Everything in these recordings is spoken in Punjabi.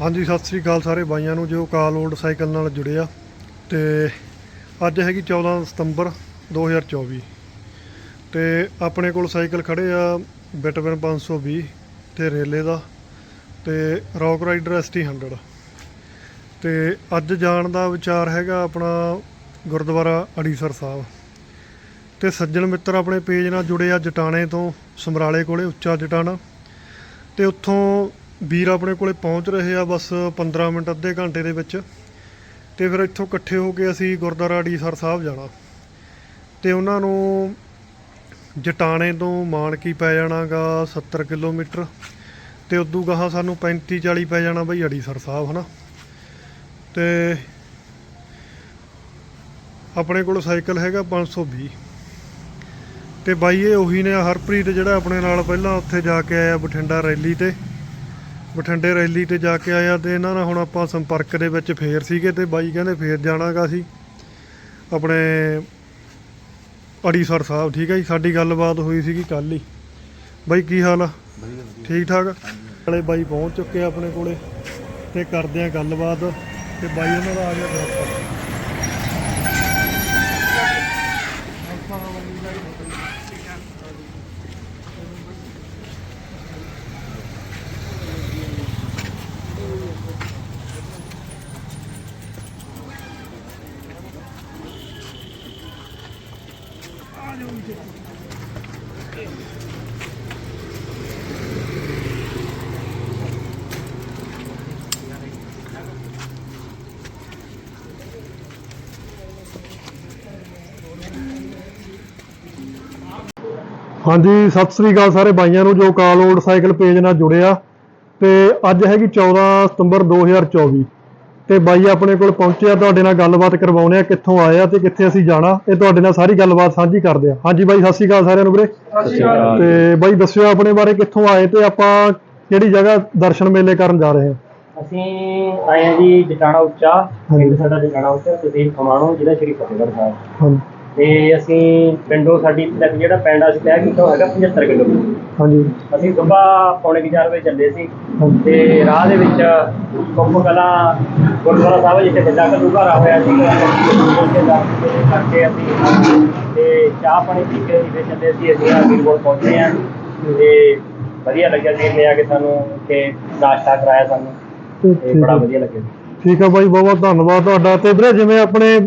ਹਾਂਜੀ, ਸਤਿ ਸ੍ਰੀ ਅਕਾਲ ਸਾਰੇ ਬਾਈਆਂ ਨੂੰ, ਜੋ ਕਾਲ ਓਲਡ ਸਾਈਕਲ ਨਾਲ ਜੁੜੇ ਆ। ਤੇ ਅੱਜ ਹੈਗੀ 14 ਸਤੰਬਰ 2024 ਤੇ ਆਪਣੇ ਕੋਲ ਸਾਈਕਲ ਖੜੇ ਆ ਬਿਟਵਨ 520 ਤੇ ਰੇਲੇ ਦਾ, ਤੇ ਰੌਕ ਰਾਈਡਰ ਐਸਟੀ 100 ਤੇ ਅੱਜ ਜਾਣ ਦਾ ਵਿਚਾਰ ਹੈਗਾ ਆਪਣਾ ਗੁਰਦੁਆਰਾ ਅੜੀਸਰ ਸਾਹਿਬ। ਤੇ ਸੱਜਣ ਮਿੱਤਰ ਆਪਣੇ ਪੇਜ ਨਾਲ ਜੁੜੇ ਆ ਜਟਾਣੇ ਤੋਂ, ਸਮਰਾਲੇ ਕੋਲੇ, ਉੱਚਾ ਜਟਾਣਾ। ਤੇ ਉੱਥੋਂ ਵੀਰ ਆਪਣੇ ਕੋਲੇ ਪਹੁੰਚ ਰਹੇ ਆ ਬਸ 15 ਮਿੰਟ, ਅੱਧੇ ਘੰਟੇ ਦੇ ਵਿੱਚ। ਤੇ ਫਿਰ ਇੱਥੋਂ ਇਕੱਠੇ ਹੋ ਕੇ ਅਸੀਂ ਗੁਰਦੁਆਰਾ ਅੜੀਸਰ ਸਾਹਿਬ ਜਾਣਾ। ਤੇ ਉਹਨਾਂ ਨੂੰ ਜਟਾਣੇ ਤੋਂ ਮਾਨਕੀ ਪੈ ਜਾਣਾਗਾ 70 ਕਿਲੋਮੀਟਰ। ਤੇ ਉਦੋਂ ਗਾਹਾਂ ਸਾਨੂੰ 35 40 ਪੈ ਜਾਣਾ ਬਈ ਅੜੀਸਰ ਸਾਹਿਬ, ਹਨਾ? ਤੇ ਆਪਣੇ ਕੋਲ ਸਾਈਕਲ ਹੈਗਾ 520 ਤੇ ਬਾਈ ਇਹ ਉਹੀ ਨੇ ਹਰਪ੍ਰੀਤ ਜਿਹੜਾ ਆਪਣੇ ਨਾਲ ਪਹਿਲਾਂ ਉੱਥੇ ਜਾ ਕੇ ਆਇਆ ਬਠਿੰਡਾ ਰੈਲੀ ਤੇ। ਬਠਿੰਡੇ ਰੈਲੀ ਤੇ ਜਾ ਕੇ ਆਇਆ ਤੇ ਇਹਨਾਂ ਨਾਲ ਹੁਣ ਆਪਾਂ ਸੰਪਰਕ ਦੇ ਵਿੱਚ ਫੇਰ ਸੀਗੇ ਤੇ ਬਾਈ ਕਹਿੰਦੇ ਫੇਰ ਜਾਣਾਗਾ ਸੀ ਆਪਣੇ ਅੜੀਸਰ ਸਾਹਿਬ, ਠੀਕ ਹੈ ਜੀ? ਸਾਡੀ ਗੱਲਬਾਤ ਹੋਈ ਸੀਗੀ ਕੱਲ ਹੀ। ਬਾਈ, ਕੀ ਹਾਲ ਆ? ਠੀਕ ਠਾਕ? ਵਾਲੇ ਬਾਈ ਪਹੁੰਚ ਚੁੱਕੇ ਆਪਣੇ ਕੋਲੇ ਤੇ ਕਰਦੇ ਆ ਗੱਲਬਾਤ ਤੇ ਬਾਈ ਉਹਨਾਂ ਦਾ ਆ ਗਿਆ ਗਰੁੱਪ। ਹਾਂਜੀ ਸਤਿ ਸ੍ਰੀ ਅਕਾਲ ਸਾਰੇ ਬਾਈਆਂ ਨੂੰ ਜੋ ਕਾਲ ਓਲਡ ਸਾਈਕਲ ਪੇਜ ਨਾਲ ਜੁੜਿਆ ਤੇ ਅੱਜ ਹੈਗੀ 14 ਸਤੰਬਰ 2024 ਤੇ ਬਾਈ ਆਪਣੇ ਕੋਲ ਪਹੁੰਚਿਆ ਤੁਹਾਡੇ ਨਾਲ ਗੱਲਬਾਤ ਕਰਵਾਉਣੇ ਆ ਕਿੱਥੋਂ ਆਏ ਆ ਤੇ ਕਿੱਥੇ ਅਸੀਂ ਜਾਣਾ। ਇਹ ਤੁਹਾਡੇ ਨਾਲ ਸਾਰੀ ਗੱਲਬਾਤ ਸਾਂਝੀ ਕਰਦੇ ਆ। ਹਾਂਜੀ ਬਾਈ ਸਤਿ ਸ੍ਰੀ ਅਕਾਲ ਸਾਰਿਆਂ ਨੂੰ ਵੀਰੇ। ਤੇ ਬਾਈ ਦੱਸਿਓ ਆਪਣੇ ਬਾਰੇ ਕਿੱਥੋਂ ਆਏ ਤੇ ਆਪਾਂ ਕਿਹੜੀ ਜਗ੍ਹਾ ਦਰਸ਼ਨ ਮੇਲੇ ਕਰਨ ਜਾ ਰਹੇ ਹਾਂ ਅਸੀਂ ਆਏ ਹਾਂ ਜੀ ਜਟਾਣਾ ਉੱਚਾ। ਪਿੰਡ ਸਾਡਾ ਜਟਾਣਾ ਉੱਚਾ ਤਹਿਸੀਲ ਖਮਾਣੋ ਜ਼ਿਲ੍ਹਾ ਸ਼੍ਰੀ ਫਤਿਹਗੜ੍ਹ ਸਾਹਿਬ। ਹਾਂਜੀ। ਤੇ ਅਸੀਂ ਪਿੰਡੋਂ ਸਾਡੀ ਤੱਕ ਜਿਹੜਾ ਪਿੰਡ ਅਸੀਂ ਤੈਅ ਕੀਤਾ ਉਹ ਹੈਗਾ 75 ਕਿਲੋਮੀਟਰ ਹਾਂਜੀ ਅਸੀਂ ਸਵੇਰ ਪੌਣੇ ਕੁ ਚਾਰ ਵਜੇ ਚੱਲੇ ਸੀ। ਤੇ ਰਾਹ ਦੇ ਵਿੱਚ ਕੁੱਪ ਕਲਾਂ ਗੁਰਦੁਆਰਾ ਸਾਹਿਬ ਜਿੱਥੇ ਵੱਡਾ ਘਲੂਘਾਰਾ ਹੋਇਆ ਸੀ ਉੱਥੇ ਦਰਸ਼ਨ ਕਰਕੇ ਅਸੀਂ ਤੇ ਚਾਹ ਪਾਣੀ ਪੀ ਕੇ ਫਿਰ ਚੱਲੇ ਸੀ ਅਸੀਂ ਆ ਕੋਲ ਪਹੁੰਚੇ ਹਾਂ ਤੇ ਵਧੀਆ ਲੱਗਿਆ ਜੀ ਨੇ ਆ ਕੇ ਸਾਨੂੰ ਇੱਥੇ ਨਾਸ਼ਤਾ ਕਰਾਇਆ ਸਾਨੂੰ ਤੇ ਤੇ ਬੜਾ ਆ। ਵਧੀਆ ਲੱਗਿਆ ਠੀਕ ਆ ਬਾਈ ਬਹੁਤ ਬਹੁਤ ਧੰਨਵਾਦ ਤੁਹਾਡਾ। ਤੇ ਵੀਰੇ ਜਿਵੇਂ ਆਪਣੇ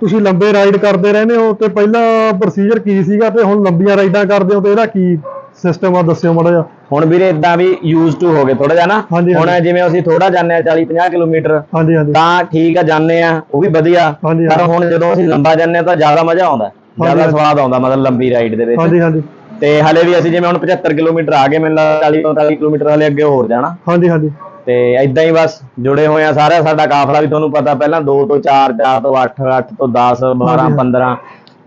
ਤੁਸੀਂ ਲੰਬੇ ਰਾਈਡ ਕਰਦੇ ਰਹਿੰਦੇ ਹੋ ਤੇ ਪਹਿਲਾਂ ਪ੍ਰੋਸੀਜਰ ਕੀ ਸੀਗਾ ਤੇ ਹੁਣ ਲੰਬੀਆਂ ਰਾਈਡਾਂ ਕਰਦੇ ਹੋ ਤੇ ਇਹਦਾ ਕੀ ਸਿਸਟਮ ਆ ਦੱਸਿਓ ਮਾੜਾ ਜਿਹਾ। ਹੁਣ ਵੀਰੇ ਇਦਾਂ ਵੀ ਯੂਜ਼ ਟੂ ਹੋ ਗਏ ਥੋੜਾ ਜਿਹਾ ਨਾ। ਹਾਂਜੀ, ਹੁਣ ਹਾਂਜੀ। ਜਿਵੇਂ ਅਸੀਂ ਥੋੜਾ ਜਾਂਦੇ ਆ 40 50 ਕਿਲੋਮੀਟਰ ਹਾਂਜੀ ਹਾਂਜੀ। ਤਾਂ ਠੀਕ ਆ ਜਾਂਦੇ ਆ ਉਹ ਵੀ ਵਧੀਆ। ਹਾਂਜੀ, ਪਰ ਹਾਂਜੀ। ਹੁਣ ਜਦੋਂ ਅਸੀਂ ਲੰਬਾ ਜਾਂਦੇ ਆ ਤਾਂ ਜ਼ਿਆਦਾ ਮਜ਼ਾ ਆਉਂਦਾ ਜ਼ਿਆਦਾ ਹਾਂਜੀ। ਸਵਾਦ ਆਉਂਦਾ ਮਤਲਬ ਲੰਬੀ ਰਾਈਡ ਦੇ ਵਿੱਚ। ਹਾਂਜੀ ਹਾਂਜੀ। ਤੇ ਹਲੇ ਵੀ ਅਸੀਂ ਜਿਵੇਂ ਹੁਣ 75 ਕਿਲੋਮੀਟਰ ਆ ਗਏ ਮੈਨੂੰ ਲੱਗਦਾ 40 45 ਕਿਲੋਮੀਟਰ ਹਲੇ ਅੱਗੇ ਹੋਰ ਜਾਣਾ। ਹਾਂਜੀ ਹਾਂਜੀ। ਤੇ ਇਦਾਂ ਹੀ ਬਸ ਜੁੜੇ ਹੋਏ ਆ ਸਾਰਾ। ਸਾਡਾ ਕਾਫਲਾ ਵੀ ਤੁਹਾਨੂੰ ਪਤਾ ਪਹਿਲਾਂ 2 ਤੋਂ 4 4 ਤੋਂ 8 8 ਤੋਂ 10 12 ਹਾਂਜੀ। 15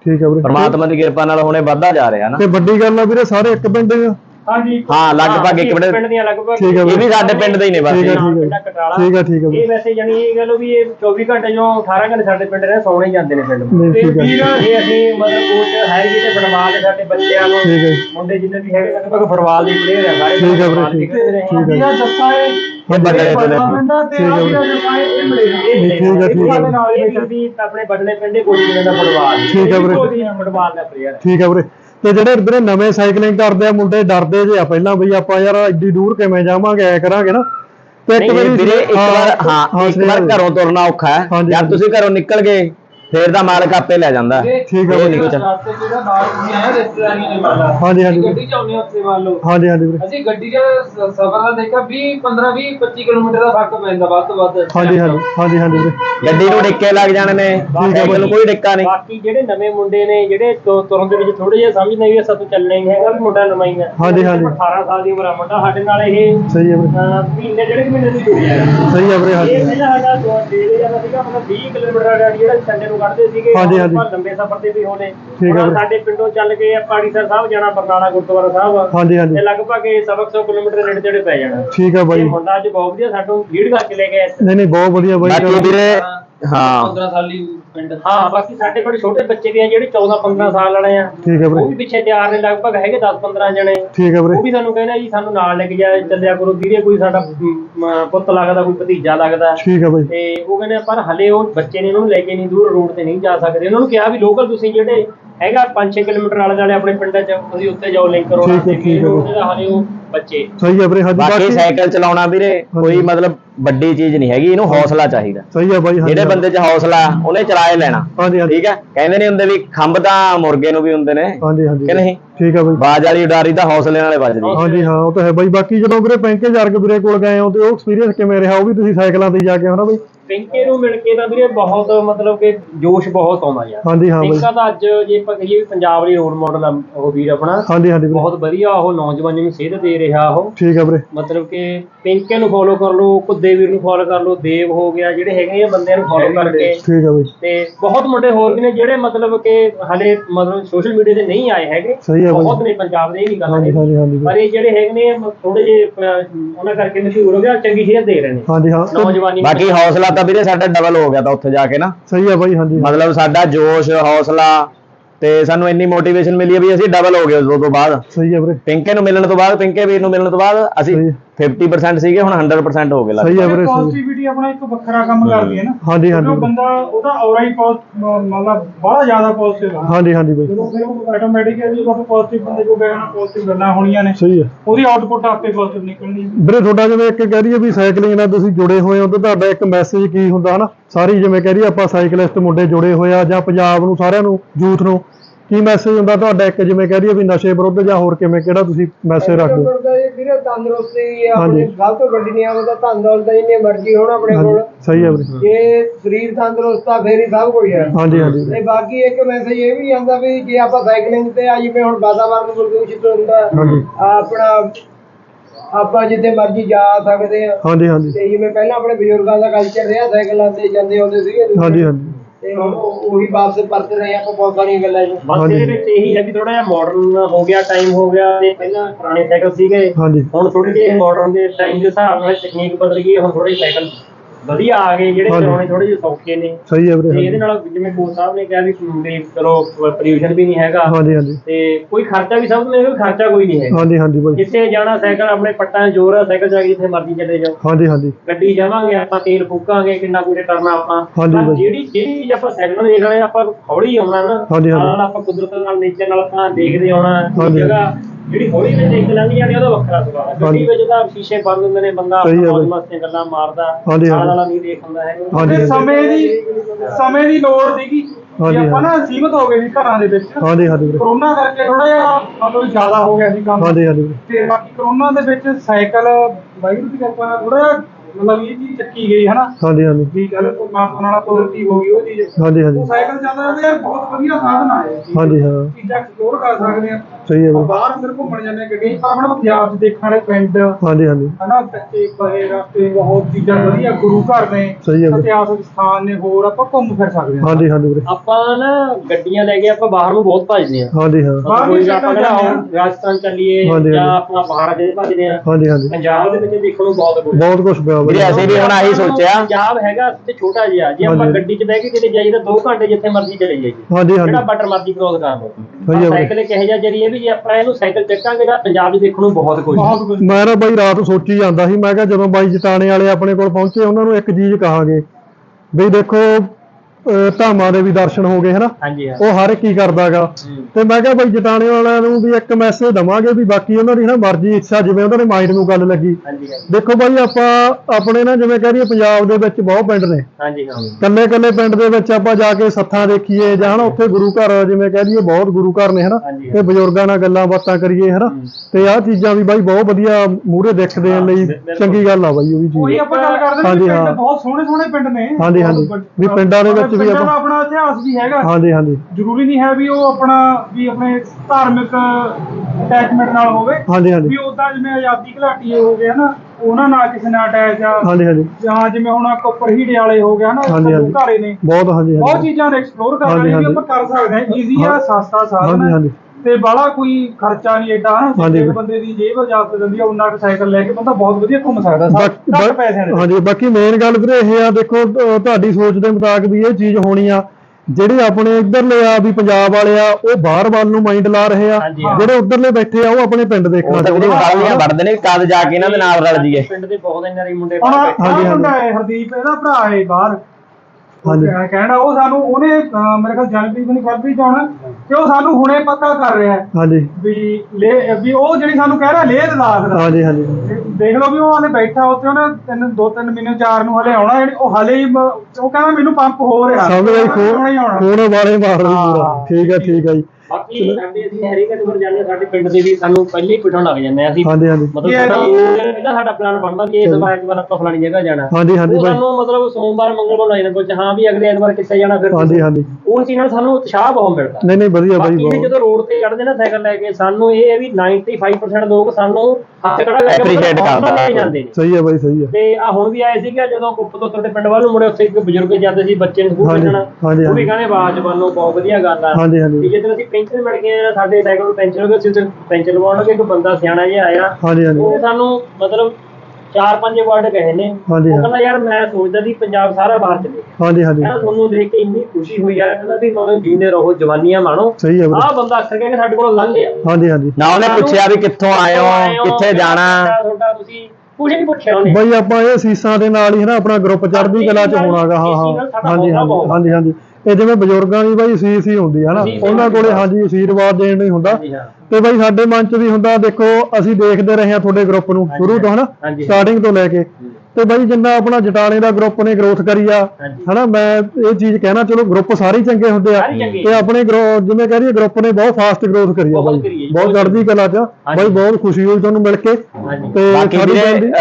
ਠੀਕ ਵੀਰੇ। ਪਰਮਾਤਮਾ ਦੀ ਕਿਰਪਾ ਨਾਲ ਹੁਣੇ ਵੱਧਦਾ ਜਾ ਰਿਹਾ ਨਾ। ਤੇ ਵੱਡੀ ਗੱਲ ਆ ਵੀਰੇ ਸਾਰੇ ਇੱਕ ਪਿੰਡ ਦੇ ਆ। ਹਾਂਜੀ। ਹਾਂ, ਲਗਭਗ ਇੱਕ ਮਿੰਟ- ਪਿੰਡ ਦੀਆਂ ਲਗਭਗ ਠੀਕ ਹੈ ਇਹ ਵੀ ਸਾਡੇ ਪਿੰਡ ਦੇ ਹੀ ਨੇ ਬਸ। ਠੀਕ ਹੈ ਇਹ। ਠੀਕ ਹੈ। ਕਟਾਲਾ। ਠੀਕ ਆ ਠੀਕ ਆ ਵੀਰੇ। ਇਹ ਵੈਸੇ ਜਾਨੀ ਇਹ ਗੱਲ ਵੀ ਇਹ 24 ਘੰਟੇ ਜੋ 18 ਘੰਟੇ ਸਾਡੇ ਪਿੰਡ ਰਹੇ ਸੌਣੇ ਹੀ ਜਾਂਦੇ ਨੇ ਪਿੰਡ ਤੇ ਠੀਕ ਹੈ। ਵੀਰ ਇਹ ਅਸੀਂ ਮਤਲਬ ਕੋਚ ਹੈ ਜਿਹਦੇ ਬਣਵਾ ਦੇ ਸਾਡੇ ਬੱਚਿਆਂ ਨੂੰ ਠੀਕ ਹੈ। ਮੁੰਡੇ ਜਿੰਨੇ ਵੀ ਹੈਗੇ ਲਗਭਗ ਫੁੱਟਬਾਲ ਦੇ ਪਲੇਅਰ ਆ ਸਾਰੇ ਠੀਕ ਹੈ ਵੀਰੇ, ਠੀਕ ਹੈ। ਜਿਹੜਾ ਜੱਫਾ ਹੈ ਇਹ। ਬਦਲੇ ਬਦਲੇ ਠੀਕ ਹੈ ਵੀਰੇ। ਇਹ ਠੀਕ ਹੈ, ਠੀਕ ਹੈ। ਇਹ ਵੀ ਆਪਣੇ ਬਦਲੇ ਪਿੰਡੇ ਕੋਚ ਦਾ ਫੁੱਟਬਾਲ ਠੀਕ ਹੈ ਵੀਰੇ। ਫੁੱਟਬਾਲ ਦਾ ਪਲੇਅਰ ਠੀਕ ਆ ਵੀਰੇ। ਤੇ ਜਿਹੜੇ ਵੀਰੇ ਨਵੇਂ ਸਾਈਕਲਿੰਗ ਕਰਦੇ ਆ ਮੁੰਡੇ ਡਰਦੇ ਜੇ ਆ ਪਹਿਲਾਂ ਬਈ ਆਪਾਂ ਯਾਰ ਐਡੀ ਦੂਰ ਕਿਵੇਂ ਜਾਵਾਂਗੇ ਐ ਕਰਾਂਗੇ ਨਾ ਤੇ ਇੱਕ ਵਾਰੀ ਵੀਰੇ ਇੱਕ ਵਾਰ ਹਾਂ ਇੱਕ ਵਾਰ। ਘਰੋਂ ਤੁਰਨਾ ਔਖਾ ਹੈ ਜਦ। ਤੁਸੀਂ ਘਰੋਂ ਨਿਕਲ ਗਏ ਫੇਰ ਦਾ ਮਾਲਕ ਆਪੇ ਲੈ ਜਾਂਦਾ। ਹੈ। ਠੀਕ ਹੈ ਇਹ ਵੀਰੇ। ਰਾਸਤੇ ਜਿਹੜਾ ਬਾਹਰ ਨਹੀਂ ਆਇਆ ਰਿਸ਼ਤੇਦਾਰੀਆਂ ਨੇ ਮਾਰਦਾ ਹਾਂਜੀ ਹਾਂਜੀ ਵੀਰੇ। ਗੱਡੀ ਚ ਆਉਂਦੇ ਉੱਥੇ ਮੰਨ ਲਓ। ਹਾਂਜੀ ਹਾਂਜੀ ਵੀਰੇ। ਅਸੀਂ ਗੱਡੀ ਸ- ਸਫ਼ਰ ਦਾ ਦੇਖਿਆ 20 15 20 25 ਕਿਲੋਮੀਟਰ ਦਾ ਫ਼ਰਕ ਪੈਂਦਾ ਵੱਧ ਤੋਂ ਵੱਧ। ਹਾਂਜੀ ਹਾਂਜੀ ਹਾਂਜੀ ਹਾਂਜੀ ਵੀਰੇ। ਗੱਡੀ ਨੂੰ ਡਿੱਕੇ ਲੱਗ ਜਾਣੇ ਨੇ ਸਾਈਕਲ ਨੂੰ ਕੋਈ ਡਿੱਕਾ ਨਹੀਂ। ਬਾਕੀ ਜਿਹੜੇ ਨਵੇਂ ਮੁੰਡੇ ਨੇ ਜਿਹੜੇ ਤੁ- ਤੁਰਨ ਦੇ ਵਿੱਚ ਥੋੜੇ ਜਿਹਾ ਸਮਝਦੇ ਵੀ ਅਸਾਂ ਤੋਂ ਚੱਲਣਾ ਹੀ ਹੈਗਾ ਵੀ ਮੁੰਡਾ ਨਵਾਂ ਹੀ ਹੈ ਹਾਂਜੀ, ਹਾਂਜੀ। 18 ਸਾਲ ਦੀ ਉਮਰ ਆ ਮੁੰਡਾ ਸਾਡੇ ਨਾਲ ਇਹ ਸਹੀ ਹੈ ਵੀਰੇ। ਅਹ, ਮਹੀਨੇ ਡੇਢ ਕੁ ਮਹੀਨੇ ਤੋਂ ਜੁੜਿਆ ਹੈ ਸਹੀ ਹੈ ਵੀਰੇ ਹਾਂਜੀ। ਇਹ ਪਹਿਲਾਂ ਸਾਡਾ ਦੋ ਡੇਢ ਜਾਂਦਾ ਸੀਗਾ ਮਤਲਬ 20 ਕਿਲੋਮੀਟਰ ਦਾ ਜਿਹੜਾ ਸੰਡੇ ਨੂੰ ਕੱਢਦੇ ਸੀਗੇ ਹਾਂਜੀ, ਹੁਣ ਹਾਂਜੀ। ਆਪਾਂ ਲੰਬੇ ਸਫ਼ਰ ਤੇ ਵੀ ਹੋਣੇ ਠੀਕ ਹੈ ਹੁਣ ਵੀਰੇ। ਸਾਡੇ ਪਿੰਡੋਂ ਚੱਲ ਕੇ ਪਾੜੀਸਰ ਸਾਹਿਬ ਜਾਣਾ ਬਰਨਾਲਾ ਗੁਰਦੁਆਰਾ ਸਾਹਿਬ। ਹਾਂਜੀ ਹਾਂਜੀ। ਤੇ ਲਗਭਗ ਇਹ ਸਵਾ ਕੁ ਕਿਲੋਮੀਟਰ ਦੇ ਨੇੜੇ ਤੇੜੇ ਪੈ ਜਾਣਾ। ਠੀਕ ਆ ਬਾਈ। ਇਹ ਮੁੰਡਾ ਅੱਜ ਬਹੁਤ ਵਧੀਆ ਸਾਨੂੰ ਲੀਡ ਕਰਕੇ ਲੈ ਗਿਆ ਇੱਥੇ। ਨਹੀਂ ਨਹੀਂ ਬਹੁਤ ਵਧੀਆ ਬਾਈ। ਬਾਕੀ ਚਲੋ। ਵੀਰੇ ਹਾਂ। 15 ਸਾਲੀ ਪਿੰਡ ਹਾਂ ਬਾਕੀ ਸਾਡੇ ਕੋਲ ਛੋਟੇ ਬੱਚੇ ਵੀ ਆ ਜਿਹੜੇ 14 15 ਸਾਲ ਵਾਲੇ ਆ। ਠੀਕ ਹੈ ਉਹ ਵੀ ਵੀਰੇ ਪਿੱਛੇ ਤਿਆਰ ਨੇ ਲਗਭਗ ਹੈਗੇ 10 15 ਜਣੇ। ਠੀਕ ਹੈ ਵੀਰੇ। ਉਹ ਵੀ ਸਾਨੂੰ ਕਹਿੰਦੇ ਜੀ ਸਾਨੂੰ ਨਾਲ ਲੈ ਕੇ ਜਾ ਚੱਲਿਆ ਕਰੋ। ਵੀਰੇ ਕੋਈ ਸਾਡਾ ਪੁੱਤ ਲੱਗਦਾ ਕੋਈ ਭਤੀਜਾ ਲੱਗਦਾ। ਠੀਕ ਹੈ ਬਾਈ। ਤੇ ਉਹ ਕਹਿੰਦੇ ਪਰ ਹਲੇ ਉਹ ਬੱਚੇ ਨੇ ਇਹਨਾਂ ਨੂੰ ਲੈ ਕੇ ਨਹੀਂ ਦੂਰ ਰੋਡ ਤੇ ਨਹੀਂ ਜਾ ਸਕਦੇ। ਉਹਨਾਂ ਨੂੰ ਕਿਹਾ ਵੀ ਲੋਕਲ ਤੁਸੀਂ ਜਿਹੜੇ ਹੈਗਾ 5-6 ਕਿਲੋਮੀਟਰ ਆਲੇ ਦੁਆਲੇ ਆਪਣੇ ਪਿੰਡਾਂ 'ਚ ਤੁਸੀਂ ਉੱਤੇ ਜਾਓ ਲਿੰਕ ਕਰੋ। ਠੀਕ ਹੈ, ਠੀਕ ਹੈ। ਰੋਡ ਤੇ ਹਲੇ ਉਹ ਬੱਚੇ। ਸਹੀ ਹੈ ਵੀਰੇ ਹਾਂਜੀ ਬਾਕੀ ਸਾਈਕਲ ਚਲਾਉਣਾ ਵੀਰੇ ਕੋਈ ਮਤਲਬ ਵੱਡੀ ਚੀਜ਼ ਨਹੀਂ ਹੈਗੀ ਇਹਨੂੰ ਹੌਸਲਾ ਚਾਹੀਦਾ। ਸਹੀ ਹੈ ਬਾਈ ਹਾਂਜੀ ਜਿਹੜੇ ਬੰਦੇ 'ਚ ਹੌਸਲਾ ਉਹਨੇ ਚਲਾਏ ਲੈਣਾ। ਹਾਂਜੀ ਹਾਂਜੀ। ਠੀਕ ਹੈ? ਕਹਿੰਦੇ ਨਹੀਂ ਹੁੰਦੇ ਵੀ ਖੰਭ ਤਾਂ ਮੁਰਗੇ ਨੂੰ ਵੀ ਹੁੰਦੇ ਨੇ ਹਾਂਜੀ ਹਾਂਜੀ। ਕਿ ਨਹੀਂ? ਠੀਕ ਹੈ ਬਾਈ। ਬਾਜ ਵਾਲੀ ਉਡਾਰੀ ਤਾਂ ਹੌਸਲੇ ਨਾਲੇ ਵੱਜਦੀ ਹਾਂਜੀ ਹਾਂ ਉਹ ਤਾਂ ਹੈ ਬਾਈ। ਬਾਕੀ ਜਦੋਂ ਵੀਰੇ ਪੈਂਕੇ ਜਰਗ ਵੀਰੇ ਕੋਲ ਗਏ ਹੋ ਤੇ ਉਹ ਐਕਸਪੀਰੀਅੰਸ ਕਿਵੇਂ ਰਿਹਾ? ਉਹ ਵੀ ਤੁਸੀਂ ਸਾਈਕਲਾਂ ਤੇ ਹੀ ਜਾ ਕੇ ਹਨਾ ਬਾਈ? ਪਿੰਕੇ ਨੂੰ ਮਿਲ ਕੇ ਤਾਂ ਵੀਰੇ ਬਹੁਤ ਮਤਲਬ ਕਿ ਜੋਸ਼ ਬਹੁਤ ਆਉਂਦਾ ਯਾਰ। ਹਾਂਜੀ ਹਾਂ ਬਾਈ ਪਿੰਕਾ ਤਾਂ ਅੱਜ ਜੇ ਆਪਾਂ ਕਹੀਏ ਵੀ ਪੰਜਾਬ ਲਈ ਰੋਲ ਮਾਡਲ ਆ ਉਹ ਵੀਰ ਆਪਣਾ। ਹਾਂਜੀ ਹਾਂਜੀ ਵੀਰੇ ਬਹੁਤ ਵਧੀਆ ਉਹ ਨੌਜਵਾਨੀ ਨੂੰ ਸੇਧ ਦੇ ਰਿਹਾ ਉਹ। ਠੀਕ ਹੈ ਵੀਰੇ। ਮਤਲਬ ਕਿ ਪਿੰਕੇ ਨੂੰ ਫੋਲੋ ਕਰ ਲਓ ਕੁੱਦੇ ਵੀਰ ਨੂੰ ਫੋਲੋ ਕਰ ਲਓ ਦੇਵ ਹੋ ਗਿਆ ਜਿਹੜੇ ਹੈਗੇ ਆ ਬੰਦਿਆਂ ਨੂੰ ਫੋਲੋ ਕਰਕੇ। ਠੀਕ ਹੈ ਬਾਈ। ਤੇ ਬਹੁਤ ਮੁੰਡੇ ਹੋਰ ਵੀ ਨੇ ਜਿਹੜੇ ਮਤਲਬ ਕਿ ਹਲੇ ਮਤਲਬ ਸੋਸ਼ਲ ਮੀਡੀਆ ਤੇ ਨਹੀਂ ਆਏ ਹੈਗੇ। ਸਹੀ ਬਹੁਤ ਨੇ ਪੰਜਾਬ ਦੇ ਇਹ ਨਹੀਂ ਗੱਲ ਹਾਂਜੀ ਹੈ ਹਾਂਜੀ ਹਾਂਜੀ ਪਰ ਵੀਰੇ। ਇਹ ਜਿਹੜੇ ਹੈਗੇ ਨੇ ਥੋੜੇ ਜਿਹੇ ਅਹ, ਉਹਨਾਂ ਕਰਕੇ ਮਸ਼ਹੂਰ ਹੋ ਗਿਆ ਚੰਗੀ ਸ਼ੇਅਰ ਦੇ ਰਹੇ ਨੇ। ਹਾਂਜੀ ਹਾਂ। ਤੇ ਨੌਜਵਾਨੀ ਬਾਕੀ ਹੌਸਲਾ ਤਾਂ ਵੀਰੇ ਸਾਡਾ ਡਬਲ ਹੋ ਗਿਆ ਤਾਂ ਉੱਥੇ ਜਾ ਕੇ ਨਾ। ਸਹੀ ਹੈ ਬਾਈ ਹਾਂਜੀ ਮਤਲਬ ਸਾਡਾ ਜੋਸ਼ ਹੌਸਲਾ ਤੇ ਸਾਨੂੰ ਇੰਨੀ ਮੋਟੀਵੇਸ਼ਨ ਮਿਲੀ ਹੈ ਵੀ ਅਸੀਂ ਡਬਲ ਹੋ ਗਏ ਉਸ ਤੋਂ ਬਾਅਦ। ਸਹੀ ਹੈ ਵੀਰੇ। ਪਿੰਕੇ ਨੂੰ ਮਿਲਣ ਤੋਂ ਬਾਅਦ ਪਿੰਕੇ ਵੀਰ ਨੂੰ ਮਿਲਣ ਤੋਂ ਬਾਅਦ ਅਸੀਂ। 50% ਸੀਗੇ ਹੁਣ 100% ਹੋ ਗਏ ਸਹੀ ਹੈ ਵੀਰੇ ਸਹੀ। ਪੋਜ਼ਿਟਿਵਿਟੀ ਆਪਣਾ ਇੱਕ ਵੱਖਰਾ ਕੰਮ ਕਰਦੀ ਹੈ ਨਾ। ਹਾਂਜੀ ਜਦੋਂ ਹਾਂਜੀ ਬੰਦਾ ਉਹਦਾ ਔਰਾ ਹੀ ਪੋਜ਼ ਮਤਲਬ ਬੜਾ ਜ਼ਿਆਦਾ ਪੋਜ਼ਿਟਿਵ ਆ। ਹਾਂਜੀ ਹਾਂਜੀ ਬਾਈ। ਜਦੋਂ ਫਿਰ ਉਹ ਆਟੋਮੈਟਿਕ ਹੈ ਜਦੋਂ ਪੋਜ਼ਿਟਿਵ ਬੰਦੇ ਕੋਲ ਗਏ ਨਾ ਪੋਜ਼ਿਟਿਵ ਗੱਲਾਂ ਹੋਣੀਆਂ ਨੇ ਸਹੀ ਹੈ। ਉਹਦੀ ਆਊਟਪੁੱਟ ਆਪੇ ਪੋਜ਼ਿਟਿਵ ਨਿਕਲਣੀ ਹੈ। ਵੀਰੇ ਤੁਹਾਡਾ ਜਿਵੇਂ ਇੱਕ ਕਹਿ ਦਈਏ ਵੀ ਸਾਈਕਲਿੰਗ ਨਾਲ ਤੁਸੀਂ ਜੁੜੇ ਹੋਏ ਹੋ ਤੇ ਤੁਹਾਡਾ ਇੱਕ ਮੈਸੇਜ ਕੀ ਹੁੰਦਾ ਹਨਾ? ਸਾਰੀ ਜਿਵੇਂ ਕਹਿ ਦਈਏ ਆਪਾਂ ਸਾਈਕਲਿਸਟ ਮੁੰਡੇ ਜੁੜੇ ਹੋਏ ਆ ਜਾਂ ਪੰਜਾਬ ਨੂੰ ਸਾਰਿਆਂ ਨੂੰ ਯੂਥ ਨੂੰ ਕੀ ਮੈਸੇਜ ਹੁੰਦਾ ਤੁਹਾਡਾ ਇੱਕ? ਜਿਵੇਂ ਕਹਿ ਦਈਏ ਵੀ ਨਸ਼ੇ ਵਿਰੁੱਧ ਜਾਂ ਹੋਰ ਕਿਵੇਂ ਕਿਹੜਾ ਤੁਸੀਂ ਮੈਸੇਜ ਰੱਖਦੇ ਹੋ? ਕਰਦਾ ਜੀ ਵੀਰੇ ਤੰਦਰੁਸਤੀ ਹਾਂਜੀ। ਆਪਣੀ ਸਭ ਤੋਂ ਵੱਡੀ ਨਿਆਮਤ ਹੈ ਧਨ ਦੌਲਤ ਜਿੰਨੀ ਮਰਜ਼ੀ ਹੋਣ ਆਪਣੇ ਕੋਲ। ਹਾਂਜੀ ਸਹੀ ਹੈ ਵੀਰੇ। ਜੇ ਸਰੀਰ ਤੰਦਰੁਸਤ ਆ ਫੇਰ ਹੀ ਸਭ ਕੁਝ ਹੈ ਹਾਂਜੀ ਹਾਂਜੀ। ਤੇ ਬਾਕੀ ਇੱਕ ਮੈਸੇਜ ਇਹ ਵੀ ਆਉਂਦਾ ਵੀ ਜੇ ਆਪਾਂ ਸਾਈਕਲਿੰਗ ਤੇ ਆ ਜਿਵੇਂ ਹੁਣ ਵਾਤਾਵਰਨ ਪ੍ਰਦੂਸ਼ਿਤ ਹੁੰਦਾ ਆਪਣਾ ਆਪਾਂ ਜਿੱਥੇ ਮਰਜ਼ੀ ਜਾ ਸਕਦੇ ਆ। ਹਾਂਜੀ ਹਾਂਜੀ। ਤੇ ਜਿਵੇਂ ਪਹਿਲਾਂ ਆਪਣੇ ਬਜ਼ੁਰਗਾਂ ਦਾ ਕਲਚਰ ਰਿਹਾ ਸਾਈਕਲਾਂ ਤੇ ਜਾਂਦੇ ਹੁੰਦੇ ਸੀਗੇ। ਹਾਂਜੀ ਹਾਂਜੀ। ਤੇ ਹੁਣ ਉਹ- ਉਹੀ ਵਾਪਸ ਪਰਤ ਰਹੇ ਆਪਾਂ ਬਹੁਤ ਸਾਰੀਆਂ ਗੱਲਾਂ ਜੀ ਬਸ ਹਾਂਜੀ। ਵਿੱਚ ਇਹੀ ਹੈ ਕਿ ਥੋੜਾ ਜਿਹਾ ਮਾਡਰਨ ਹੋ ਗਿਆ ਟਾਈਮ ਹੋ ਗਿਆ ਤੇ ਪਹਿਲਾਂ ਪੁਰਾਣੇ ਸਾਈਕਲ ਸੀਗੇ ਹਾਂਜੀ ਹੁਣ ਥੋੜੀ ਜਿਹੀ ਮਾਡਰਨ ਦੇ ਟਾਈਮ ਦੇ ਹਿਸਾਬ ਨਾਲ ਤਕਨੀਕ ਬਦਲ ਗਈ ਹੈ, ਹੁਣ ਥੋੜੇ ਸਾਈਕਲ ਵਧੀਆ ਆ ਗਏ ਜਿਹੜੇ ਹਾਂਜੀ। ਚਲਾਉਣੇ ਥੋੜੇ ਜਿਹੇ ਸੌਖੇ ਨੇ। ਸਹੀ ਹੈ ਤੇ ਵੀਰੇ ਇਹਦੇ ਨਾਲ ਜਿਵੇਂ ਕੋਚ ਸਾਹਿਬ ਨੇ ਕਿਹਾ ਵੀ ਵੀ ਚਲੋ ਪੋਲਿਊਸ਼ਨ ਵੀ ਨਹੀਂ ਹੈਗਾ। ਹਾਂਜੀ ਹਾਂਜੀ। ਤੇ ਕੋਈ ਖਰਚਾ ਵੀ ਸਭ ਤੋਂ ਖਰਚਾ ਕੋਈ ਨਹੀਂ ਹੈਗਾ ਹਾਂਜੀ ਹਾਂਜੀ ਬਾਈ ਜਿੱਥੇ ਜਾਣਾ ਸਾਈਕਲ ਆਪਣੇ ਪੱਟਾਂ 'ਚ ਜ਼ੋਰ ਆ ਸਾਈਕਲ ਜਾ ਕੇ ਜਿੱਥੇ ਮਰਜ਼ੀ ਚਲੇ ਜਾਓ। ਹਾਂਜੀ ਹਾਂਜੀ। ਗੱਡੀ ਜਾਵਾਂਗੇ ਆਪਾਂ ਤੇਲ ਫੂਕਾਂਗੇ ਕਿੰਨਾ ਕੁਝ ਕਰਨਾ ਆਪਾਂ। ਹਾਂਜੀ ਪਰ ਬਾਈ। ਜਿਹੜੀ ਜਿਹੜੀ ਚੀਜ਼ ਆਪਾਂ ਸਾਈਕਲ ਨਾਲ ਦੇਖ ਰਹੇ ਹਾਂ, ਆਪਾਂ ਹੌਲੀ ਆਉਣਾ ਨਾ ਹਾਂਜੀ, ਹਾਂਜੀ। ਨਾਲ ਆਪਾਂ ਕੁਦਰਤ ਨਾਲ ਨੇਚਰ ਨਾਲ ਆਪਾਂ ਦੇਖਦੇ ਆਉਣਾ ਹਾਂਜੀ। ਜਗ੍ਹਾ ਜਿਹੜੀ ਹੌਲੀ ਵਿੱਚ ਇੱਕ ਲੰਘ ਜਾਂਦੀ ਆ, ਉਹਦਾ ਵੱਖਰਾ ਸੁਭਾਅ ਹੈ ਗੱਡੀ। ਵਿੱਚ ਤਾਂ ਸ਼ੀਸ਼ੇ ਬੰਦ ਹੁੰਦੇ ਨੇ ਬੰਦਾ ਹੈ ਬਾਈ। ਮਸਤੇ ਗੱਲਾਂ ਮਾਰਦਾ। ਨਾਲ ਨਹੀਂ ਦੇਖ ਹੁੰਦਾ ਹਾਂਜੀ। ਸਮੇਂ ਦੀ ਸਮੇਂ ਦੀ ਲੋੜ ਸੀਗੀ ਹਾਂਜੀ, ਆਪਾਂ ਨਾ ਸੀਮਤ ਹੋ ਗਏ ਸੀ ਘਰਾਂ ਦੇ ਵਿੱਚ ਹਾਂਜੀ ਹਾਂਜੀ ਕਰੋਨਾ ਕਰਕੇ ਥੋੜਾ ਜਿਹਾ ਮਤਲਬ ਜ਼ਿਆਦਾ ਹੋ ਗਿਆ ਸੀ ਕੰਮ ਹਾਂਜੀ ਹਾਂਜੀ ਤੇ ਬਾਕੀ ਕਰੋਨਾ ਦੇ ਵਿੱਚ ਸਾਈਕਲ ਵਾਹਿਗੁਰੂ ਦੀ ਕਿਰਪਾ ਨਾਲ ਥੋੜਾ ਜਿਹਾ ਮਤਲਬ ਇਹ ਚੀਜ਼ ਚੱਕੀ ਗਈ ਹਨਾ? ਹਾਂਜੀ ਹਾਂਜੀ। ਵੀ ਗੱਲ ਪਰਮਾਤਮਾ ਨਾਲ ਕੁਦਰਤੀ ਹੋ ਗਈ ਉਹ ਚੀਜ਼। ਹਾਂਜੀ ਹਾਂਜੀ। ਉਹ ਸਾਈਕਲ ਚੱਲਦਾ ਤੇ ਬਹੁਤ ਵਧੀਆ ਸਾਧਨ ਆ ਇਹ ਹਾਂਜੀ ਹਾਂ। ਚੀਜ਼ਾਂ ਐਕਸਪਲੋਰ ਕਰ ਸਕਦੇ ਆ ਸਹੀ ਹੈ ਵੀਰੇ ਬਾਹਰ ਅੰਦਰ ਘੁੰਮਣ ਜਾਂਦੇ ਆ ਗੱਡੀ। ਆਪਣਾ ਪੰਜਾਬ 'ਚ ਦੇਖਣ ਵਾਲੇ ਪਿੰਡ ਹਾਂਜੀ ਹਾਂਜੀ। ਹਨਾ? ਕੱਚੇ ਬਹੇ ਰਸਤੇ ਬਹੁਤ ਚੀਜ਼ਾਂ ਵਧੀਆ ਗੁਰੂ ਘਰ ਨੇ ਸਹੀ ਹੈ ਵੀਰੇ ਇਤਿਹਾਸਕ ਸਥਾਨ ਨੇ ਹੋਰ ਆਪਾਂ ਘੁੰਮ ਫਿਰ ਸਕਦੇ ਹਾਂ। ਹਾਂਜੀ ਹਾਂਜੀ ਵੀਰੇ। ਆਪਾਂ ਨਾ ਗੱਡੀਆਂ ਲੈ ਕੇ ਆਪਾਂ ਬਾਹਰ ਨੂੰ ਬਹੁਤ ਭੱਜਦੇ ਆ ਹਾਂਜੀ ਹਾਂ। ਬਾਹਰ ਕੋਈ ਵੀ ਆਪਾਂ ਚੱਕਰ ਕਿਹੜਾ ਜਾਂਦੇ ਆ। ਹੁਣ ਰਾਜਸਥਾਨ ਚੱਲੀਏ ਹਾਂਜੀ, ਜਾਂ ਹਾਂਜੀ। ਆਪਣਾ ਬਾਹਰ ਦੇ ਭੱਜਦੇ ਆ ਹਾਂਜੀ ਹਾਂਜੀ। ਪੰਜਾਬ ਦੇ ਵਿੱਚ ਦੇਖਣ ਨੂੰ ਬਹੁਤ ਕੁਝ ਬਹੁਤ ਕੁਝ ਪਿਆ ਵੀਰੇ ਵੀਰੇ ਅਸੀਂ ਵੀ ਹੁਣ ਆਹੀ ਸੋਚਿਆ। ਪੰਜਾਬ ਹੈਗਾ ਤੇ ਛੋਟਾ ਜਿਹਾ ਜੇ ਆਪਾਂ ਹਾਂਜੀ। ਗੱਡੀ 'ਚ ਬਹਿ ਕੇ ਕਿਤੇ ਜਾਈਏ ਤਾਂ 2 ਘੰਟੇ ਜਿੱਥੇ ਮਰਜ਼ੀ ਚਲੇ ਜਾਈਏ। ਹਾਂਜੀ ਜਿਹੜਾ ਹਾਂਜੀ ਬਟਰ ਮਰਜ਼ੀ ਕ੍ਰੋਸ ਕਰ ਲਓ। ਸਹੀ ਹੈ ਪਰ ਸਾਈਕਲ ਇੱਕ ਇਹੋ ਜਿਹਾ ਜਰੀਏ ਵੀ ਜੇ ਆਪਾਂ ਇਹਨੂੰ ਸਾਈਕਲ ਚੱਕਾਂਗੇ ਤਾਂ ਪੰਜਾਬ 'ਚ ਦੇਖਣ ਨੂੰ ਬਹੁਤ ਕੁਝ ਹੈ। ਬਹੁਤ ਕੁਝ ਮੈਂ ਨਾ ਬਾਈ ਰਾਤ ਸੋਚੀ ਜਾਂਦਾ ਸੀ ਮੈਂ ਕਿਹਾ ਜਦੋਂ ਬਾਈ ਜਟਾਣੇ ਵਾਲੇ ਆਪਣੇ ਕੋਲ ਪਹੁੰਚੇ ਉਹਨਾਂ ਨੂੰ ਇੱਕ ਚੀਜ਼ ਕਹਾਂਗੇ। ਬਈ ਦੇਖੋ ਧਾਮਾਂ ਦੇ ਵੀ ਦਰਸ਼ਨ ਹੋ ਗਏ ਹਨਾ? ਹਾਂਜੀ ਹਾਂ। ਉਹ ਹਰ ਇੱਕ ਹੀ ਕਰਦਾਗਾ। ਹੂੰ। ਤੇ ਮੈਂ ਕਿਹਾ ਬਾਈ ਜਟਾਣੇ ਵਾਲਿਆਂ ਨੂੰ ਵੀ ਇੱਕ ਮੈਸੇਜ ਦਵਾਂਗੇ ਵੀ ਬਾਕੀ ਉਹਨਾਂ ਦੀ ਨਾ ਮਰਜ਼ੀ ਇੱਛਾ ਜਿਵੇਂ ਉਹਨਾਂ ਦੇ ਮਾਈਂਡ ਨੂੰ ਗੱਲ ਲੱਗੀ। ਦੇਖੋ ਬਾਈ ਆਪਾਂ ਆਪਣੇ ਨਾ ਜਿਵੇਂ ਕਹਿ ਦਈਏ ਪੰਜਾਬ ਦੇ ਵਿੱਚ ਬਹੁਤ ਪਿੰਡ ਨੇ। ਹਾਂਜੀ ਹਾਂ। ਕੱਲੇ ਕੱਲੇ ਪਿੰਡ ਦੇ ਵਿੱਚ ਆਪਾਂ ਜਾ ਕੇ ਸੱਥਾਂ ਦੇਖੀਏ ਜਾਂ ਹਨਾ ਉੱਥੇ ਗੁਰੂ ਘਰ ਜਿਵੇਂ ਕਹਿ ਦਈਏ ਬਹੁਤ ਗੁਰੂ ਘਰ ਨੇ ਹਨਾ। ਤੇ ਬਜ਼ੁਰਗਾਂ ਨਾਲ ਗੱਲਾਂ ਬਾਤਾਂ ਕਰੀਏ ਹਨਾ? ਤੇ ਆਹ ਚੀਜ਼ਾਂ ਵੀ ਬਾਈ ਬਹੁਤ ਵਧੀਆ ਮੂਹਰੇ ਦੇਖਦੇ ਹਾਂ, ਲਈ। ਚੰਗੀ ਗੱਲ ਆ ਬਾਈ ਉਹ ਵੀ ਉਹੀ ਚੀਜ਼ ਆਪਾਂ ਗੱਲ ਕਰਦੇ ਨੇ ਹਾਂਜੀ, ਪਿੰਡ ਹਾਂ। ਬਹੁਤ ਸੋਹਣੇ ਸੋਹਣੇ ਪਿੰਡ ਨੇ। ਹਾਂਜੀ, ਹਾਂਜੀ। ਵੀ ਪਿੰਡਾਂ ਦੇ ਵਿੱਚ ਵੀ ਪਿੰਡਾਂ ਆਪਾਂ- ਦਾ ਆਪਣਾ ਇਤਿਹਾਸ ਵੀ ਹੈਗਾ। ਹਾਂਜੀ ਹਾਂਜੀ। ਜ਼ਰੂਰੀ ਨਹੀਂ ਹੈ ਵੀ ਉਹ ਆਪਣਾ ਵੀ ਆਪਣੇ ਧਾਰਮਿਕ ਅਟੈਚਮੈਂਟ ਨਾਲ ਹੋਵੇ। ਹਾਂਜੀ ਹਾਂਜੀ। ਵੀ ਉਦਾਂ ਜਿਵੇਂ ਆਜ਼ਾਦੀ ਘਲਾਟੀਏ ਹੋ ਗਏ ਨਾ ਉਹਨਾਂ ਨਾਲ ਕਿਸੇ ਨਾਲ ਅਟੈਚ ਆ। ਹਾਂਜੀ ਹਾਂਜੀ। ਜਾਂ ਜਿਵੇਂ ਹੁਣ ਕੋਪਰ ਹੀੜੇ ਵਾਲੇ ਹੋ ਗਿਆ ਨਾ ਹਾਂਜੀ, ਹਾਂਜੀ। ਘਾਰੇ ਨੇ। ਬਹੁਤ ਹਾਂਜੀ ਬਹੁਤ ਹਾਂਜੀ ਚੀਜ਼ਾਂ ਨੇ ਐਕਸਪਲੋਰ ਹਾਂਜੀ, ਕਰਨਾ ਵੀ ਹਾਂਜੀ। ਆਪਾਂ ਕਰ ਸਕਦੇ ਹਾਂ। ਈਜ਼ੀ ਆ ਸਸਤਾ ਸਾਧਨ ਹਾਂਜੀ ਹਾਂਜੀ। ਤੇ ਬਾਹਲਾ ਕੋਈ ਖਰਚਾ ਨਹੀਂ ਏਡਾ ਹਨਾ ਹਾਂਜੀ। ਇੱਕ ਬੰਦੇ ਦੀ ਜੇਬ ਇਜਾਜ਼ਤ ਦਿੰਦੀ ਆ ਉਹਨਾਂ ਕੁ ਸਾਈਕਲ ਲੈ ਕੇ ਬੰਦਾ ਬਹੁਤ ਵਧੀਆ ਘੁੰਮ ਸਕਦਾ ਸਾ- ਬਾਕ- ਘੱਟ ਬਾਕ- ਪੈਸਿਆਂ ਦੇ। ਹਾਂਜੀ ਬਾਕੀ ਮੇਨ ਗੱਲ ਵੀਰੇ ਇਹ ਆ ਦੇਖੋ ਅਹ ਤੁਹਾਡੀ ਸੋਚ ਦੇ ਮੁਤਾਬਕ ਵੀ ਇਹ ਚੀਜ਼ ਹੋਣੀ ਆ ਜਿਹੜੇ ਆਪਣੇ ਇੱਧਰਲੇ ਆ ਵੀ ਪੰਜਾਬ ਵਾਲੇ ਆ ਉਹ ਬਾਹਰ ਵੱਲ ਨੂੰ ਮਾਈਂਡ ਲਾ ਰਹੇ ਆ ਹਾਂਜੀ, ਹਾਂ। ਜਿਹੜੇ ਉੱਧਰਲੇ ਬੈਠੇ ਆ ਉਹ ਆਪਣੇ ਪਿੰਡ ਦੇਖਣਾ ਉਹ ਤਾਂ ਉਹਦੀ ਗਾਲੀਆਂ ਵੜਦੇ ਨੇ ਵੀ ਕਦ ਜਾ ਕੇ ਇਹਨਾਂ ਦੇ ਨਾਲ ਰਲ ਜੀਏ ਪਿੰਡ ਦੇ ਬਹੁਤ ਇੰਨੇ ਮੁੰਡੇ ਹੁਣ ਬਾਹਰ ਬੈਠੇ ਹਾਂਜੀ, ਆਹ ਮੁੰਡਾ ਹੈ ਹਰਦੀਪ ਇਹਦਾ ਭਰਾ ਹੈ ਬਾਹਰ ਹਾਂਜੀ। ਕਹਿਣਾ ਉਹ ਸਾਨੂੰ ਉਹਨੇ ਅਹ, ਮੇਰੇ ਖਿਆਲ ਨਹੀਂ ਫਰਵਰੀ ਚ ਆਉਣਾ ਤੇ ਉਹ ਸਾਨੂੰ ਹੁਣੇ ਪਤਾ ਕਰ ਰਿਹਾ ਹੈ ਹਾਂਜੀ। ਵੀ ਲੈ ਵੀ ਉਹ ਜਿਹੜੀ ਸਾਨੂੰ ਕਹਿ ਰਿਹਾ ਲੇਹ ਲਦਾਖ ਦਾ ਹਾਂਜੀ ਹਾਂਜੀ। ਦੇਖ ਲਓ ਵੀ ਉਹ ਹਾਲੇ ਬੈਠਾ ਉੱਥੇ ਉਹਨੇ ਤਿੰਨ ਦੋ ਤਿੰਨ ਮਹੀਨੇ ਚਾਰ ਨੂੰ ਹਲੇ ਆਉਣਾ ਜਿਹੜੀ ਉਹ ਹਲੇ ਹੀ ਮ- ਉਹ ਕਹਿੰਦਾ ਮੈਨੂੰ ਪੰਪ ਹੋ ਰਿਹਾ। ਸਮਝ ਹੁਣੇ ਹੀ ਆਉਣਾ। ਖੋਣ ਵਾਲੇ ਮਾਰ ਪੂਰਾ ਹਾਂ। ਠੀਕ ਹੈ ਠੀਕ ਹੈ ਜੀ। ਬਾਕੀ ਅਸੀਂ ਹਰੇਕ ਟੂਰ ਜਾਂਦੇ ਹਾਂ, ਸਾਡੇ ਪਿੰਡ ਦੇ ਵੀ ਸਾਨੂੰ ਪਹਿਲੇ ਹੀ ਲੱਗ ਜਾਂਦੇ ਆ ਅਸੀਂ। ਹਾਂਜੀ ਹਾਂਜੀ। ਮਤਲਬ ਇਹ ਹੈ ਸਾਡਾ ਕਿ- ਪਹਿਲਾਂ ਸਾਡਾ ਪਲਾਨ ਬਣਦਾ ਕਿ ਇਸ ਵਾਰ ਐਤਵਾਰ ਆਪਾਂ ਫਲਾਣੀ ਜਗ੍ਹਾ ਜਾਣਾ। ਹਾਂਜੀ ਹਾਂਜੀ ਉਹ ਭਾਈ। ਸਾਨੂੰ ਮਤਲਬ ਸੋਮਵਾਰ ਮੰਗਲਵਾਰ ਲੱਗ ਜਾਂਦਾ ਕੁਝ ਹਾਂ ਵੀ ਅਗਲੇ ਐਤਵਾਰ ਕਿੱਥੇ ਜਾਣਾ ਫਿਰ ਹਾਂਜੀ ਹਾਂਜੀ। ਉਹ ਚੀਜ਼ ਨਾਲ ਸਾਨੂੰ ਉਤਸ਼ਾਹ ਬਹੁਤ ਮਿਲਦਾ। ਨਹੀਂ ਨਹੀਂ ਵਧੀਆ ਬਾਈ ਬਾਕੀ ਇਹ ਬਹੁਤ। ਜਦੋਂ ਰੋਡ ਤੇ ਚੜਦੇ ਨਾ ਸਾਈਕਲ ਲੈ ਕੇ ਸਾਨੂੰ ਇਹ ਹੈ ਵੀ 95% ਲੋਕ ਸਾਨੂੰ ਹੱਥ ਖੜਾ ਲੈ ਕੇ Appreciate ਮਤਲਬ ਕਰਦਾ। ਲੈ ਜਾਂਦੇ ਨੇ ਸਹੀ ਹੈ ਬਾਈ ਸਹੀ ਹੈ। ਤੇ ਆ ਹੁਣ ਵੀ ਆਏ ਸੀਗੇ ਜਦੋਂ ਕੁੱਪ ਤੋਂ ਤੁਹਾਡੇ ਪਿੰਡ ਵੱਲ ਨੂੰ ਮੁੜੇ ਉੱਥੇ ਇੱਕ ਬਜ਼ੁਰਗ ਜਾਂਦੇ ਸੀ ਬੱਚੇ ਨੂੰ ਸਕੂਲ ਹਾਂਜੀ, ਭੇਜਣਾ। ਹਾਂਜੀ, ਉਹ ਵੀ ਹਾਂਜੀ। ਕਹਿੰਦੇ ਆਵਾਜ਼ ਬੰਨੋ ਬਹੁਤ ਵਧੀਆ ਗੱਲ ਆ। ਹਾਂਜੀ ਤੇ ਹਾਂਜੀ ਜਦੋਂ ਅਸੀਂ ਪੈਂਚਰ ਮਿਲ ਗਏ ਆ, ਸਾਡੇ ਸਾਈਕਲ ਨੂੰ ਪੈਂਚਰ ਹੋ ਗਿਆ ਸੀ ਤੇ ਪੈਂਚਰ ਲਵਾਉਣ ਲੱਗੇ ਇੱਕ ਬੰਦਾ ਸਿਆਣਾ ਜਿਹਾ ਆਇਆ। ਹਾਂਜੀ ਹਾਂਜੀ। ਉਹ ਸਾਨੂੰ ਮਤਲਬ ਚਾਰ ਪੰਜ ਵਰਡ ਕਹੇ ਨੇ। ਹਾਂਜੀ, ਉਹ ਹਾਂ। ਕਹਿੰਦਾ ਯਾਰ ਮੈਂ ਸੋਚਦਾ ਸੀ ਪੰਜਾਬ ਸਾਰਾ ਬਾਹਰ ਚਲੇ ਗਿਆ। ਹਾਂਜੀ ਹਾਂਜੀ। ਕਹਿੰਦਾ ਤੁਹਾਨੂੰ ਦੇਖ ਕੇ ਇੰਨੀ ਖੁਸ਼ੀ ਹੋਈ ਯਾਰ ਕਹਿੰਦਾ ਵੀ ਮਤਲਬ ਜੀਂਦੇ ਰਹੋ ਜਵਾਨੀਆਂ ਮਾਣੋ। ਸਹੀ ਹੈ ਵੀਰੇ। ਆਹ ਬੰਦਾ ਅਕਸਰ ਕਹਿੰਦਾ ਸਾਡੇ ਕੋਲ ਲੰਘ ਗਿਆ। ਹਾਂਜੀ ਹਾਂਜੀ। ਨਾ ਉਹਨੇ ਪੁੱਛਿਆ ਵੀ ਕਿੱਥੋਂ ਆਏ ਹੋ ਕਿੱਥੇ ਜਾਣਾ? ਤੁਹਾਡਾ ਤੁਸੀਂ? ਕੁਝ ਨਹੀਂ ਪੁੱਛਿਆ ਉਹਨੇ। ਬਈ ਆਪਾਂ ਇਹ ਸੀਸਾਂ ਦੇ ਨਾਲ ਹੀ ਨਾ ਆਪਣਾ ਗਰੁੱਪ ਚੜ੍ਹਦੀ ਕਲਾ ਚ ਹੋਣਾਗਾ ਹਾਂ ਹਾਂ। ਹਾਂਜੀ ਹਾਂਜੀ ਹਾਂਜੀ ਹਾਂਜੀ। ਇਹ ਜਿਵੇਂ ਬਜ਼ੁਰਗਾਂ ਦੀ ਬਾਈ ਸੀਸ ਹੀ ਹੁੰਦੀ ਹੈ ਨਾ। ਉਹਨਾਂ ਕੋਲੇ ਹਾਂਜੀ ਅਸ਼ੀਰਵਾਦ ਦੇਣ ਨੂੰ ਹੀ। ਹੁੰਦਾ। ਤੇ ਬਾਈ ਸਾਡੇ ਮਨ ਚ ਵੀ ਹੁੰਦਾ ਦੇਖੋ ਅਸੀਂ ਦੇਖਦੇ ਰਹੇ ਹਾਂ ਤੁਹਾਡੇ ਗਰੁੱਪ ਨੂੰ ਸ਼ੁਰੂ ਤੋਂ ਹਨਾ। ਸਟਾਰਟਿੰਗ ਤੋਂ ਲੈ ਕੇ। ਤੇ ਬਾਈ ਜਿੰਨਾ ਆਪਣਾ ਜਟਾਣੇ ਦਾ ਗਰੁੱਪ ਨੇ ਗਰੋਥ ਕਰੀ ਆ। ਹਨਾ ਮੈਂ ਇਹ ਚੀਜ਼ ਕਹਿਣਾ ਚਲੋ ਗਰੁੱਪ ਸਾਰੇ ਹੀ ਚੰਗੇ ਹੁੰਦੇ ਆ। ਤੇ ਆਪਣੇ ਜਿਵੇਂ ਕਹਿ ਰਹੀ ਗਰੁੱਪ ਨੇ ਬਹੁਤ ਫਾਸਟ ਗਰੋਥ ਕਰੀ ਆ ਬਾਈ ਬਹੁਤ ਚੜ੍ਹਦੀ ਕਲਾ ਚ। ਬਾਈ ਬਹੁਤ ਖੁਸ਼ੀ ਹੋਈ ਤੁਹਾਨੂੰ ਮਿਲ ਕੇ ਤੇ ਸਾਡੀ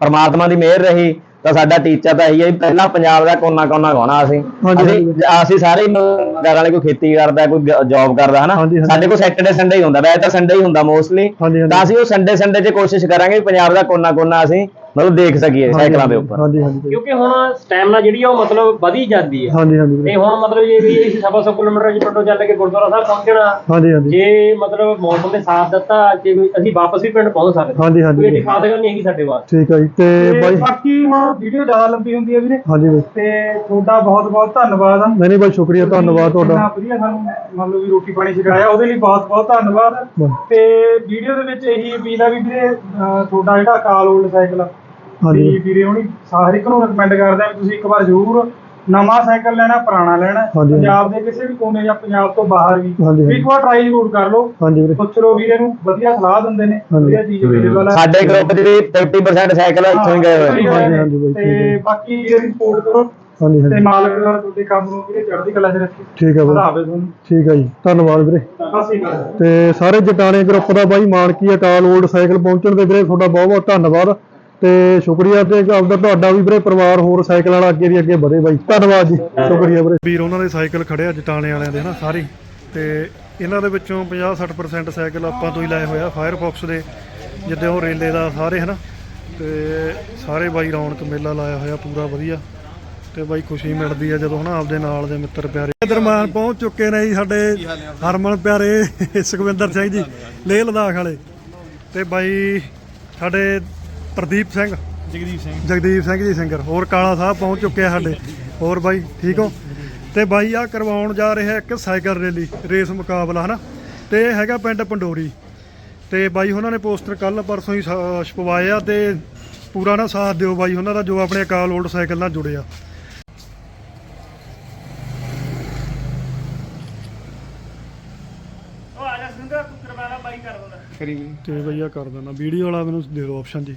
ਪ੍ਰਮਾਤਮਾ ਦੀ ਮਿਹਰ ਰਹੀ ਤਾਂ ਸਾਡਾ ਟੀਚਾ ਤਾਂ ਇਹੀ ਹੈ ਪਹਿਲਾਂ ਪੰਜਾਬ ਦਾ ਕੋਨਾ ਕੋਨਾ ਗਾਉਣਾ ਅਸੀਂ ਅਸੀਂ। ਅਸੀਂ ਸਾਰੇ ਹੀ ਘਰ ਵਾਲੇ ਕੋਈ ਖੇਤੀ ਕਰਦਾ ਕੋਈ ਜੌਬ ਕਰਦਾ ਹਨਾ। ਸਾਡੇ ਕੋਲ ਸੈਟਰਡੇ ਸੰਡੇ ਹੀ ਹੁੰਦਾ ਵੈਸੇ ਤਾਂ ਸੰਡੇ ਹੀ ਹੁੰਦਾ ਮੋਸਟਲੀ। ਤਾਂ ਅਸੀਂ ਉਹ ਸੰਡੇ ਸੰਡੇ 'ਚ ਕੋਸ਼ਿਸ਼ ਕਰਾਂਗੇ ਪੰਜਾਬ ਦਾ ਕੋਨਾ ਕੋਨਾ ਅਸੀਂ ਮਤਲਬ ਦੇਖ ਸਕੀਏ ਸਾਈਕਲਾਂ ਦੇ ਉੱਪਰ। ਹਾਂਜੀ ਹਾਂਜੀ। ਬਾਈ। ਕਿਉਂਕਿ ਹੁਣ ਸਟੈਮਨਾ ਜਿਹੜੀ ਆ ਉਹ ਮਤਲਬ ਵਧੀ ਜਾਂਦੀ ਹੈ ਹਾਂਜੀ ਹਾਂਜੀ। ਤੇ। ਹੁਣ ਮਤਲਬ ਇਹ ਵੀ ਅਸੀਂ ਸਵਾ ਸੌ ਕਿਲੋਮੀਟਰ ਜੀ ਪਿੰਡੋਂ ਚੱਲ ਕੇ ਗੁਰਦੁਆਰਾ ਸਾਹਿਬ ਪਹੁੰਚਣਾ ਹਾਂਜੀ ਹਾਂਜੀ। ਜੇ ਮਤਲਬ ਮੌਸਮ ਨੇ ਸਾਥ ਦਿੱਤਾ ਜੇ ਅਸੀਂ ਵਾਪਸ ਵੀ ਪਿੰਡ ਪਹੁੰਚ ਸਕਦੇ। ਹਾਂਜੀ, ਹਾਂਜੀ। ਕੋਈ ਖਾਸ ਗੱਲ ਨਹੀਂ ਹੈਗੀ ਸਾਡੇ ਵਾਸਤੇ। ਠੀਕ ਹੈ ਜੀ ਤੇ ਬਾਈ ਬਾਕੀ ਹੁਣ ਵੀਡੀਓ ਜ਼ਿਆਦਾ ਲੰਬੀ ਹੁੰਦੀ ਹੈ ਵੀਰੇ। ਹਾਂਜੀ ਬਾਈ। ਤੇ ਤੁਹਾਡਾ ਬਹੁਤ ਬਹੁਤ ਧੰਨਵਾਦ ਆ। ਨਹੀਂ ਨਹੀਂ ਬਾਈ ਸ਼ੁਕਰੀਆ ਧੰਨਵਾਦ ਤੁਹਾਡਾ। ਵਧੀਆ ਸਾਨੂੰ ਮੰਨ ਲਓ ਵੀ ਰੋਟੀ ਪਾਣੀ ਛਕਾਇਆ ਉਹਦੇ ਲਈ ਬਹੁਤ ਬਹੁਤ ਧੰਨਵਾਦ। ਤੇ ਵੀਡੀਓ ਦੇ ਵਿੱਚ ਇਹੀ ਅਪੀਲ ਆ ਵੀ ਵੀਰੇ ਤੁਹਾਡਾ ਜਿਹੜਾ ਕਾਲ ਓਲਡ ਸਾਈਕਲ ਆ ਹਾਂਜੀ। ਵੀ ਵੀਰੇ ਹੁਣੀ ਸਾਰੇ ਇੱਕ ਨੂੰ ਰეკਮੈਂਡ ਕਰਦੇ ਆ ਵੀ ਤੁਸੀਂ ਇੱਕ ਵਾਰ ਜ਼ਰੂਰ ਨਵਾਂ ਸਾਈਕਲ ਲੈਣਾ ਪੁਰਾਣਾ ਲੈਣਾ। ਹਾਂਜੀ। ਪੰਜਾਬ ਦੇ ਕਿਸੇ ਵੀ ਕੋਨੇ ਜਾਂ ਪੰਜਾਬ ਤੋਂ ਬਾਹਰ ਵੀ। ਹਾਂਜੀ, ਵੀ ਇੱਕ ਵਾਰ ਟਰਾਈ ਜ਼ਰੂਰ ਕਰ ਲਓ। ਹਾਂਜੀ ਵੀਰੇ। ਪੁੱਛ ਲਓ ਵੀਰੇ ਨੂੰ ਵਧੀਆ ਸਲਾਹ ਦਿੰਦੇ ਨੇ। ਹਾਂਜੀ। ਵਧੀਆ ਚੀਜ਼ ਅਵੇਲੇਬਲ ਹੈ ਸਾਡੇ ਗਰੁੱਪ ਵੀ 50% ਸਾਈਕਲ ਇੱਥੋਂ ਹੀ ਗਏ ਹੋਏ। ਨੇ ਹਾਂਜੀ, ਹਾਂਜੀ ਬਾਈ, ਤੇ। ਬਾਕੀ ਵੀਰੇ ਦੀ ਸਪੋਰਟ ਕਰੋ। ਹਾਂਜੀ ਤੇ ਹਾਂਜੀ ਮਾਲਕ ਦਾ ਤੁਹਾਡੇ ਕੰਮ ਨੂੰ ਵੀਰੇ ਚੜ੍ਹਦੀ ਕਲਾ 'ਚ ਰੱਖੇ ਠੀਕ ਹੈ ਬਾਈ ਵਧਾਵੇ ਤੁਹਾਨੂੰ। ਠੀਕ ਹੈ ਜੀ। ਧੰਨਵਾਦ ਵੀਰੇ। ਤੇ ਸਾਰੇ ਜਟਾਣੇ ਗਰੁੱਪ ਦਾ ਬਾਈ ਮਾਨਕੀ ਅਕਾਲ ਓਲਡ ਸਾਈਕਲ ਪਹੁੰਚਣ ਦੇ ਵੀਰੇ ਤੁਹਾਡਾ ਬਹੁਤ ਬਹੁਤ ਧੰਨਵਾਦ। ਤੇ ਸ਼ੁਕਰੀਆ ਤੇ ਆਪਦਾ ਤੁਹਾਡਾ ਵੀ ਵੀਰੇ ਪਰਿਵਾਰ ਹੋਰ ਸਾਈਕਲ ਵਾਲਾ ਅੱਗੇ ਦੀ ਅੱਗੇ ਵਧੇ ਬਾਈ। ਧੰਨਵਾਦ ਜੀ, ਸ਼ੁਕਰੀਆ ਵੀਰੇ। ਵੀਰ, ਉਹਨਾਂ ਦੇ ਸਾਈਕਲ ਖੜਿਆ ਜਟਾਣੇ ਵਾਲਿਆਂ ਦੇ ਹਨਾ, ਸਾਰੇ। ਤੇ ਇਹਨਾਂ ਦੇ ਵਿੱਚੋਂ 50-60% ਸਾਈਕਲ ਆਪਾਂ ਤੋਂ ਹੀ ਲਾਏ ਹੋਇਆ ਫਾਇਰਫੌਕਸ ਦੇ, ਜਿੱਦਾਂ ਉਹ ਰੇਲੇ ਦਾ ਸਾਰੇ ਹਨਾ। ਤੇ ਸਾਰੇ ਬਾਈ ਰੌਣਕ ਮੇਲਾ ਲਾਇਆ ਹੋਇਆ, ਪੂਰਾ ਵਧੀਆ। ਤੇ ਬਾਈ ਖੁਸ਼ੀ ਮਿਲਦੀ ਆ ਜਦੋਂ ਹਨਾ, ਆਪਦੇ ਨਾਲ ਦੇ ਮਿੱਤਰ ਪਿਆਰੇ। ਦਰਮਾਨ ਪਹੁੰਚ ਚੁੱਕੇ ਨੇ ਜੀ ਸਾਡੇ ਹਰਮਨ ਪਿਆਰੇ, ਸੁਖਵਿੰਦਰ ਸਿੰਘ ਜੀ ਲੇਹ ਲਦਾਖ ਵਾਲੇ। ਤੇ ਬਾਈ, ਸਾਡੇ ਪ੍ਰਦੀਪ ਸਿੰਘ। ਜਗਦੀਪ ਸਿੰਘ। ਜਗਦੀਪ ਸਿੰਘ ਜੀ ਸਿੰਗਰ ਹੋਰ ਕਾਲਾ ਸਾਹਿਬ ਪਹੁੰਚ ਚੁੱਕੇ ਆ ਸਾਡੇ। ਹੋਰ ਬਾਈ ਠੀਕ ਹੋ? ਤੇ ਬਾਈ ਆ ਕਰਵਾਉਣ ਜਾ ਰਿਹਾ ਇੱਕ ਸਾਈਕਲ ਰੈਲੀ ਰੇਸ ਮੁਕਾਬਲਾ ਹਨਾ? ਤੇ ਇਹ ਹੈਗਾ ਪਿੰਡ ਪੰਡੋਰੀ। ਤੇ ਬਾਈ ਉਹਨਾਂ ਨੇ ਪੋਸਟਰ ਕੱਲ ਪਰਸੋਂ ਹੀ ਸ- ਛਪਵਾਏ ਆ ਤੇ ਪੂਰਾ ਨਾ ਸਾਥ ਦਿਓ ਬਾਈ ਉਹਨਾਂ ਦਾ ਜੋ ਆਪਣੇ ਅਕਾਲ ਓਲਡ ਸਾਈਕਲ ਨਾਲ ਜੁੜੇ ਆ ਕਰੀ ਤੇ ਭਈਆ ਕਰ ਦੇਣਾ ਵੀਡੀਓ ਵਾਲਾ ਮੈਨੂੰ ਦੇ ਦਿਓ ਆਪਸ਼ਨ ਜੀ।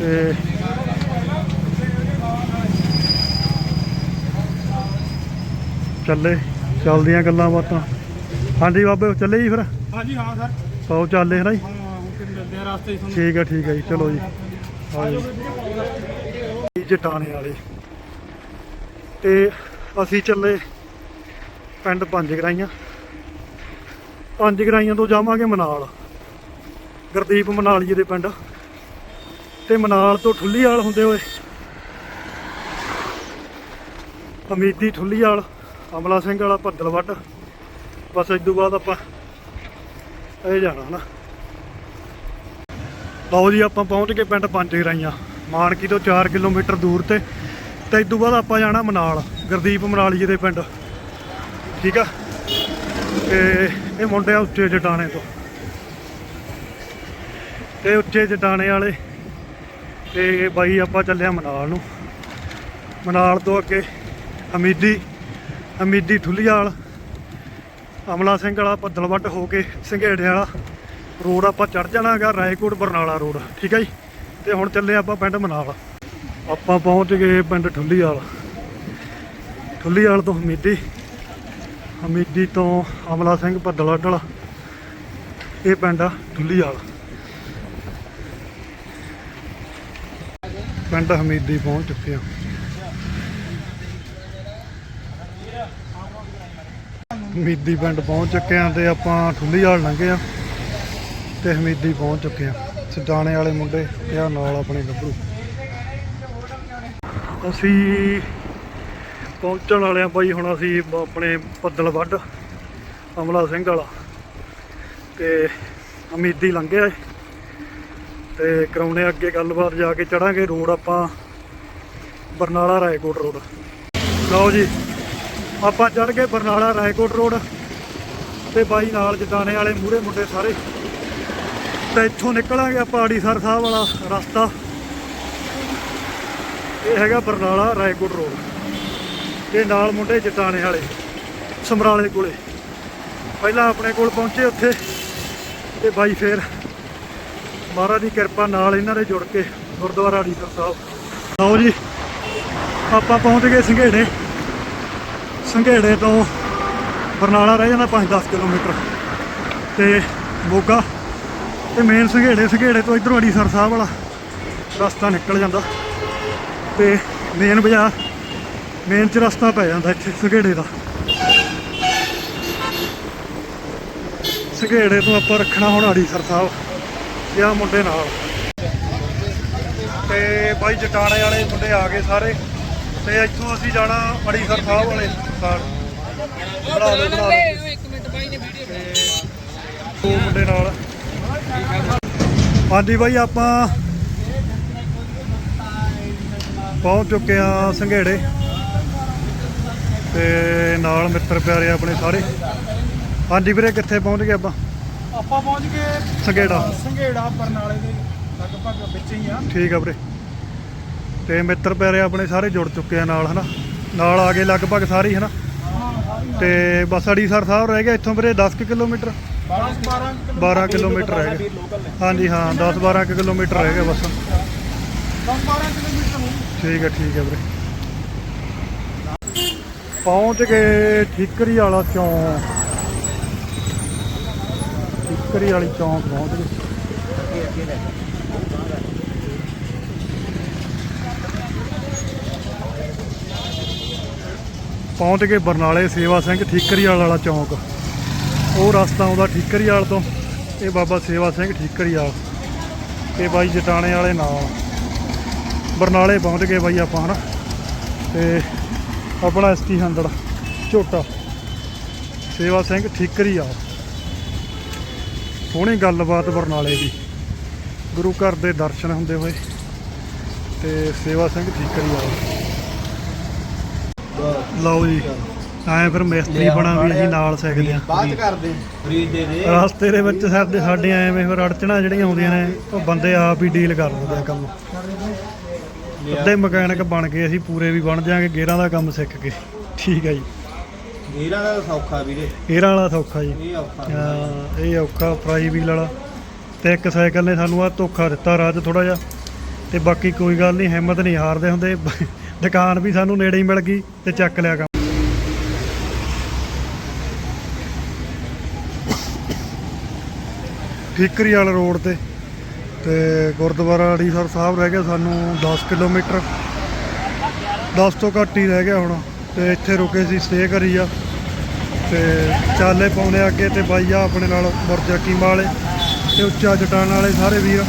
ਤੇ ਚੱਲੇ ਚੱਲਦੀਆਂ ਗੱਲਾਂ ਬਾਤਾਂ। ਹਾਂਜੀ ਬਾਬੇ ਚੱਲੇ ਜੀ ਫਿਰ? ਹਾਂਜੀ ਹਾਂ ਸਰ। ਪਾਓ ਚੱਲੇ ਹੈ ਨਾ ਜੀ? ਠੀਕ ਹੈ ਠੀਕ ਹੈ ਜੀ ਚਲੋ ਜੀ। ਹਾਂ ਜੀ। ਜਟਾਣੇ ਵਾਲੇ। ਤੇ ਅਸੀਂ ਚੱਲੇ ਪਿੰਡ ਪੰਜ ਗਰਾਈਆਂ। ਪੰਜ ਗਰਾਈਆਂ ਤੋਂ ਜਾਵਾਂਗੇ ਮਨਾਲ। ਗੁਰਦੀਪ ਮਨਾਲ ਜੀ ਦੇ ਪਿੰਡ। ਤੇ ਮਨਾਲ ਤੋਂ ਠੁੱਲੀਵਾਲ ਹੁੰਦੇ ਹੋਏ। ਅਮੀਦੀ ਠੁੱਲੀਵਾਲ ਅਮਲਾ ਸਿੰਘ ਵਾਲਾ ਭੱਦਲਵੱਡ ਬਸ ਇਸ ਤੋਂ ਬਾਅਦ ਆਪਾਂ ਇਹ ਜਾਣਾ ਹਨਾ ਲਓ ਜੀ, ਆਪਾਂ ਪਹੁੰਚ ਗਏ ਪਿੰਡ ਪੰਜ ਗਰਾਈਆਂ ਮਾਨਕੀ ਤੋਂ 4 ਕਿਲੋਮੀਟਰ ਦੂਰ ਤੇ ਤੇ ਇਸ ਤੋਂ ਬਾਅਦ ਆਪਾਂ ਜਾਣਾ ਮਨਾਲ, ਗੁਰਦੀਪ ਮਨਾਲ ਦੇ ਪਿੰਡ। ਠੀਕ ਆ? ਤੇ ਇਹ ਮੁੰਡੇ ਆ ਉੱਚੇ ਜਟਾਣੇ ਤੋਂ। ਤੇ ਉੱਚੇ ਜਟਾਣੇ ਵਾਲੇ ਤੇ ਬਾਈ ਆਪਾਂ ਚੱਲਿਆ ਮਨਾਲ ਨੂੰ। ਮਨਾਲ ਤੋਂ ਅੱਗੇ ਹਮੀਦੀ ਹਮੀਦੀ ਠੁੱਲੀਵਾਲ ਅਮਲਾ ਸਿੰਘ ਵਾਲਾ ਭੱਦਲਵੱਡ ਹੋ ਕੇ ਸੰਘੇੜੇ ਵਾਲਾ ਰੋਡ ਆਪਾਂ ਚੜ ਜਾਣਾ ਹੈਗਾ ਰਾਏਕੋਟ ਬਰਨਾਲਾ ਰੋਡ। ਠੀਕ ਹੈ ਜੀ? ਤੇ ਹੁਣ ਚੱਲੇ ਆਪਾਂ ਪਿੰਡ ਮਨਾਲ। ਆਪਾਂ ਪਹੁੰਚ ਗਏ ਪਿੰਡ ਠੁੱਲੀਵਾਲ ਠੁੱਲੀਵਾਲ ਤੋਂ ਹਮੀਦੀ ਹਮੀਦੀ ਤੋਂ ਅਮਲਾ ਸਿੰਘ ਭੱਦਲਵੱਡ ਵਾਲਾ। ਇਹ ਪਿੰਡ ਆ ਠੁੱਲੀਵਾਲ ਪਿੰਡ ਹਮੀਦੀ ਪਹੁੰਚ ਚੁੱਕੇ ਹਾਂ। ਹਮੀਦੀ ਪਿੰਡ ਪਹੁੰਚ ਚੁੱਕੇ ਹਾਂ ਤੇ ਆਪਾਂ ਠੁੱਲੀਵਾਲ ਲੰਘੇ ਆ ਤੇ ਹਮੀਦੀ ਪਹੁੰਚ ਚੁੱਕੇ ਹਾਂ। ਸਜਾਣੇ ਵਾਲੇ ਮੁੰਡੇ ਤੇ ਆ ਨਾਲ ਆਪਣੇ ਗੱਭਰੂ। ਅਸੀਂ ਪਹੁੰਚਣ ਵਾਲੇ ਆ ਬਾਈ, ਹੁਣ ਅਸੀਂ ਆਪਣੇ ਪੱਦਲ ਵੱਢ, ਅਮਲਾ ਸਿੰਘ ਵਾਲਾ। ਤੇ ਹਮੀਦੀ ਲੰਘਿਆ ਤੇ ਕਰਾਉਣੇ ਅੱਗੇ ਗੱਲਬਾਤ, ਜਾ ਕੇ ਚੜਾਂਗੇ ਰੋਡ ਆਪਾਂ, ਬਰਨਾਲਾ ਰਾਏਕੋਟ ਰੋਡ ਲਓ ਜੀ, ਆਪਾਂ ਚੜ ਗਏ ਬਰਨਾਲਾ ਰਾਏਕੋਟ ਰੋਡ ਤੇ ਬਾਈ ਨਾਲ ਜਟਾਣੇ ਵਾਲੇ ਮੂਹਰੇ ਮੁੰਡੇ ਸਾਰੇ। ਤਾਂ ਇੱਥੋਂ ਨਿਕਲਾਂਗੇ ਆਪਾਂ ਆੜੀਸਰ ਸਾਹਿਬ ਵਾਲਾ ਰਸਤਾ। ਇਹ ਹੈਗਾ ਬਰਨਾਲਾ ਰਾਏਕੋਟ ਰੋਡ ਤੇ ਨਾਲ ਮੁੰਡੇ ਜਟਾਣੇ ਵਾਲੇ, ਸਮਰਾਲੇ ਕੋਲੇ। ਪਹਿਲਾਂ ਆਪਣੇ ਕੋਲ ਪਹੁੰਚੇ ਉੱਥੇ, ਤੇ ਬਾਈ ਫੇਰ ਮਹਾਰਾਜ ਦੀ ਕਿਰਪਾ ਨਾਲ ਇਹਨਾਂ ਦੇ ਜੁੜ ਕੇ ਗੁਰਦੁਆਰਾ ਅੜੀਸਰ ਸਾਹਿਬ। ਲਓ ਜੀ, ਆਪਾਂ ਪਹੁੰਚ ਗਏ ਸੰਘੇੜੇ। ਸੰਘੇੜੇ ਤੋਂ ਬਰਨਾਲਾ ਰਹਿ ਜਾਂਦਾ 5-10 ਕਿਲੋਮੀਟਰ। ਤੇ ਮੋਗਾ ਤੇ ਮੇਨ ਸੰਘੇੜੇ ਸੰਘੇੜੇ ਤੋਂ ਇਧਰੋਂ ਅੜੀਸਰ ਸਾਹਿਬ ਵਾਲਾ ਰਸਤਾ ਨਿਕਲ ਜਾਂਦਾ। ਤੇ ਮੇਨ ਬਾਜ਼ਾਰ ਮੇਨ ਚ ਰਸਤਾ ਪੈ ਜਾਂਦਾ ਇੱਥੇ ਸੰਘੇੜੇ ਦਾ। ਸੰਘੇੜੇ ਤੋਂ ਆਪਾਂ ਰੱਖਣਾ ਹੁਣ ਅੜੀਸਰ ਸਾਹਿਬ। ਆਹ ਮੁੰਡੇ ਨਾਲ। ਤੇ ਬਾਈ ਜਟਾਣੇ ਵਾਲੇ ਮੁੰਡੇ ਆ ਗਏ ਸਾਰੇ। ਤੇ ਇੱਥੋਂ ਅਸੀਂ ਜਾਣਾ ਅੜੀਸਰ ਸਾਹਿਬ ਵਾਲੇ ਸਾਰ ਬਣਾ ਲਓ ਬਣਾ ਲਓ। ਇੱਕ ਮਿੰਟ ਬਾਈ ਨੇ ਵੀਡੀਓ ਮੁੰਡੇ ਨਾਲ। ਹਾਂਜੀ ਬਾਈ ਆਪਾਂ ਪਹੁੰਚ ਚੁੱਕੇ ਆ ਸੰਘੇੜੇ। ਤੇ ਨਾਲ ਮਿੱਤਰ ਪਿਆਰੇ ਆਪਣੇ ਸਾਰੇ। ਹਾਂਜੀ ਵੀਰੇ ਕਿੱਥੇ ਪਹੁੰਚ ਗਏ ਆਪਾਂ? ਆਪਾਂ ਪਹੁੰਚ ਗਏ ਸੰਘੇੜਾ। ਸੰਘੇੜਾ ਬਰਨਾਲੇ ਦੇ ਲਗਭਗ ਵਿੱਚ ਹੀ ਆ। ਠੀਕ ਆ ਵੀਰੇ। ਤੇ ਮਿੱਤਰ ਪਿਆਰੇ ਆਪਣੇ ਸਾਰੇ ਜੁੜ ਚੁੱਕੇ ਆ ਨਾਲ ਹਨਾ? ਨਾਲ ਆ ਗਏ ਲਗਭਗ ਸਾਰੇ ਹਨਾ? ਤੇ ਬਸ ਅੜੀਸਰ ਸਾਹਿਬ ਰਹਿ ਗਿਆ ਇੱਥੋਂ ਵੀਰੇ 10 ਕੁ ਕਿਲੋਮੀਟਰ। 10 12 12 ਕਿਲੋਮੀਟਰ ਰਹਿ ਗਏ। ਹਾਂਜੀ ਹਾਂ 10 12 ਕੁ ਕਿਲੋਮੀਟਰ ਰਹਿ ਗਏ ਬਸ। 10 12 ਕਿਲੋਮੀਟਰ ਠੀਕ ਹੈ ਠੀਕ ਹੈ ਵੀਰੇ। ਪਹੁੰਚ ਗਏ ਠੀਕਰੀ ਵਾਲਾ ਚੌਂਕ। ਠੀਕਰੀ ਵਾਲੀ ਚੌਂਕ ਪਹੁੰਚ ਗਏ ਪਹੁੰਚ ਗਏ ਬਰਨਾਲੇ ਸੇਵਾ ਸਿੰਘ ਠੀਕਰੀਵਾਲ ਵਾਲਾ ਚੌਂਕ। ਉਹ ਰਸਤਾ ਆਉਂਦਾ ਠੀਕਰੀਵਾਲ ਤੋਂ। ਇਹ ਬਾਬਾ ਸੇਵਾ ਸਿੰਘ ਠੀਕਰੀਵਾਲ। ਤੇ ਬਾਈ ਜਟਾਣੇ ਵਾਲੇ ਨਾਲ ਬਰਨਾਲੇ ਪਹੁੰਚ ਗਏ ਬਾਈ ਆਪਾਂ ਹਨਾ। ਤੇ ਆਪਣਾ ਐਸਟੀ 100 ਝੋਟਾ। ਸੇਵਾ ਸਿੰਘ ਠੀਕਰੀ ਸੋਹਣੀ ਗੱਲਬਾਤ ਬਰਨਾਲੇ ਦੀ। ਗੁਰੂ ਘਰ ਦੇ ਦਰਸ਼ਨ ਹੁੰਦੇ ਹੋਏ ਤੇ ਸੇਵਾ ਸਿੰਘ ਠੀਕਰੀ ਵਾਲਾ ਲਓ ਜੀ ਐਂ ਫਿਰ ਮਿਸਤਰੀ ਬਣਾ ਵੀ ਅਸੀਂ ਨਾਲ ਸਿੱਖਦੇ ਆ। ਬਾਤ ਕਰਦੇ। ਫਰੀਦ ਦੇ ਦੇ। ਰਸਤੇ ਦੇ ਵਿੱਚ ਸਾਡੇ ਸਾਡੇ ਐਵੇਂ ਫਿਰ ਅੜਚਣਾ ਜਿਹੜੀਆਂ ਆਉਂਦੀਆਂ ਨੇ ਉਹ ਬੰਦੇ ਆਪ ਹੀ ਡੀਲ ਕਰ ਦਿੰਦੇ ਆ ਕੰਮ। ਅੱਧੇ ਮਕੈਨਿਕ ਬਣ ਕੇ ਅਸੀਂ ਪੂਰੇ ਵੀ ਬਣ ਜਾਾਂਗੇ ਗੇਅਰਾਂ ਦਾ ਕੰਮ ਸਿੱਖ ਕੇ। ਠੀਕ ਹੈ ਜੀ। ਗੇਰਾਂ ਦਾ ਸੌਖਾ ਵੀਰੇ। ਗੇਅਰਾਂ ਵਾਲਾ ਸੌਖਾ ਜੀ। ਇਹ ਔਖਾ ਹਾਂ, ਇਹ ਔਖਾ ਫਰਾਈ ਵੀਲ ਵਾਲਾ। ਤੇ ਇੱਕ ਸਾਈਕਲ ਨੇ ਸਾਨੂੰ ਆ ਧੋਖਾ ਦਿੱਤਾ ਰਾਜ ਥੋੜਾ ਜਿਹਾ। ਤੇ ਬਾਕੀ ਕੋਈ ਗੱਲ ਨਹੀਂ ਹਿੰਮਤ ਨਹੀਂ ਹਾਰਦੇ ਹੁੰਦੇ। ਦੁਕਾਨ ਵੀ ਸਾਨੂੰ ਨੇੜੇ ਹੀ ਮਿਲ ਗਈ ਤੇ ਚੱਕ ਲਿਆ ਕੰਮ। ਠੀਕਰੀ ਵਾਲਾ ਰੋਡ ਤੇ। ਤੇ ਗੁਰਦੁਆਰਾ ਅੜੀਸਰ ਸਾਹਿਬ ਰਹਿ ਗਿਆ ਸਾਨੂੰ 10 ਕਿਲੋਮੀਟਰ। 10 ਤੋਂ ਘੱਟ ਹੀ ਰਹਿ ਗਿਆ ਹੁਣ। ਤੇ ਇੱਥੇ ਰੁਕੇ ਸੀ ਸਟੇ ਕਰੀ ਆ ਤੇ ਚਾਲੇ ਪਾਉਂਦੇ ਅੱਗੇ ਤੇ ਬਾਈ ਆ ਆਪਣੇ ਨਾਲ ਮੁਰਜਾ ਕੀਮਾ ਵਾਲੇ ਤੇ ਉੱਚਾ ਚਟਾਨ ਵਾਲੇ ਸਾਰੇ ਵੀਰ ਆ।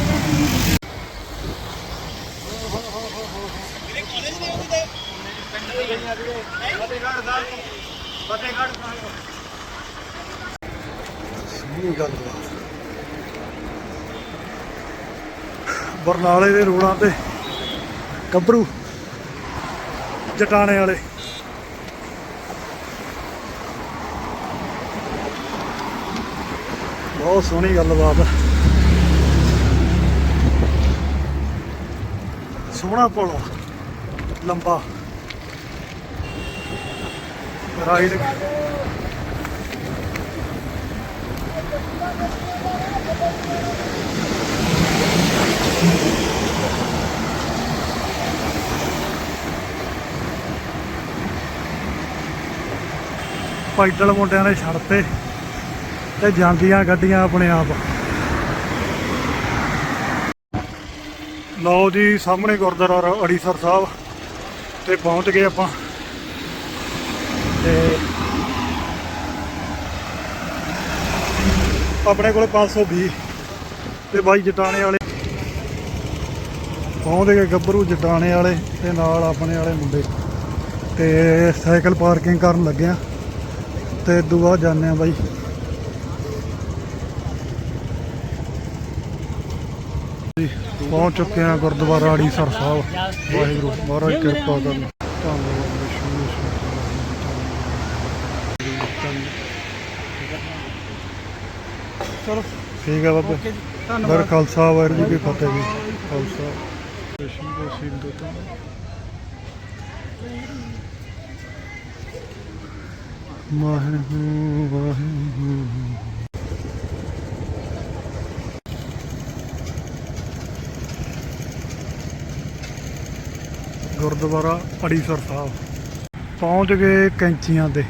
ਬਰਨਾਲੇ ਦੇ ਰੋਡਾਂ ਤੇ ਗੱਭਰੂ ਜਟਾਣੇ ਵਾਲੇ ਬਹੁਤ ਸੋਹਣੀ ਗੱਲਬਾਤ ਹੈ ਸੋਹਣਾ ਪੁਲ ਲੰਬਾ। ਰਾਈਡ ਪੈਦਲ ਮੁੰਡਿਆਂ ਨੇ ਛੱਡਤੇ ਤੇ ਜਾਂਦੀਆਂ ਗੱਡੀਆਂ ਆਪਣੇ ਆਪ। ਲਓ ਜੀ, ਸਾਹਮਣੇ ਗੁਰਦੁਆਰਾ ਅੜੀਸਰ ਸਾਹਿਬ ਤੇ ਪਹੁੰਚ ਗਏ ਆਪਾਂ। ਤੇ ਆਪਣੇ ਕੋਲ 520 ਤੇ ਬਾਈ ਜਟਾਣੇ ਵਾਲੇ। ਪਹੁੰਚ ਗਏ ਗੱਭਰੂ ਜਟਾਣੇ ਵਾਲੇ ਤੇ ਨਾਲ ਆਪਣੇ ਵਾਲੇ ਮੁੰਡੇ। ਤੇ ਸਾਈਕਲ ਪਾਰਕਿੰਗ ਕਰਨ ਲੱਗਿਆ ਆ ਤੇ ਇਦੋਂ ਜਾਂਦੇ ਆ ਬਾਈ ਜੀ, ਪਹੁੰਚ ਚੁੱਕੇ ਆ ਗੁਰਦੁਆਰਾ ਅੜੀਸਰ ਸਾਹਿਬ। ਵਾਹਿਗੁਰੂ ਮਹਾਰਾਜ ਕਿਰਪਾ ਕਰਨ। ਧੰਨਵਾਦ ਚਲੋ ਠੀਕ ਹੈ ਬਾਬਾ। ਧੰਨਵਾਦ। ਖਾਲਸਾ ਵਾਹਿਗੁਰੂ ਜੀ ਕੀ ਫਤਿਹ ਜੀ। ਖਾਲਸਾ। ਵਿਸ਼ਨੂੰ ਦੇ ਸੀਲ ਦੋ ਤਾਂ ਵਾਹਿਗੁਰੂ ਵਾਹਿਗੁਰੂ। ਗੁਰਦੁਆਰਾ ਅੜੀਸਰ ਸਾਹਿਬ। ਪਹੁੰਚ ਗਏ ਕੈਂਚੀਆਂ ਤੇ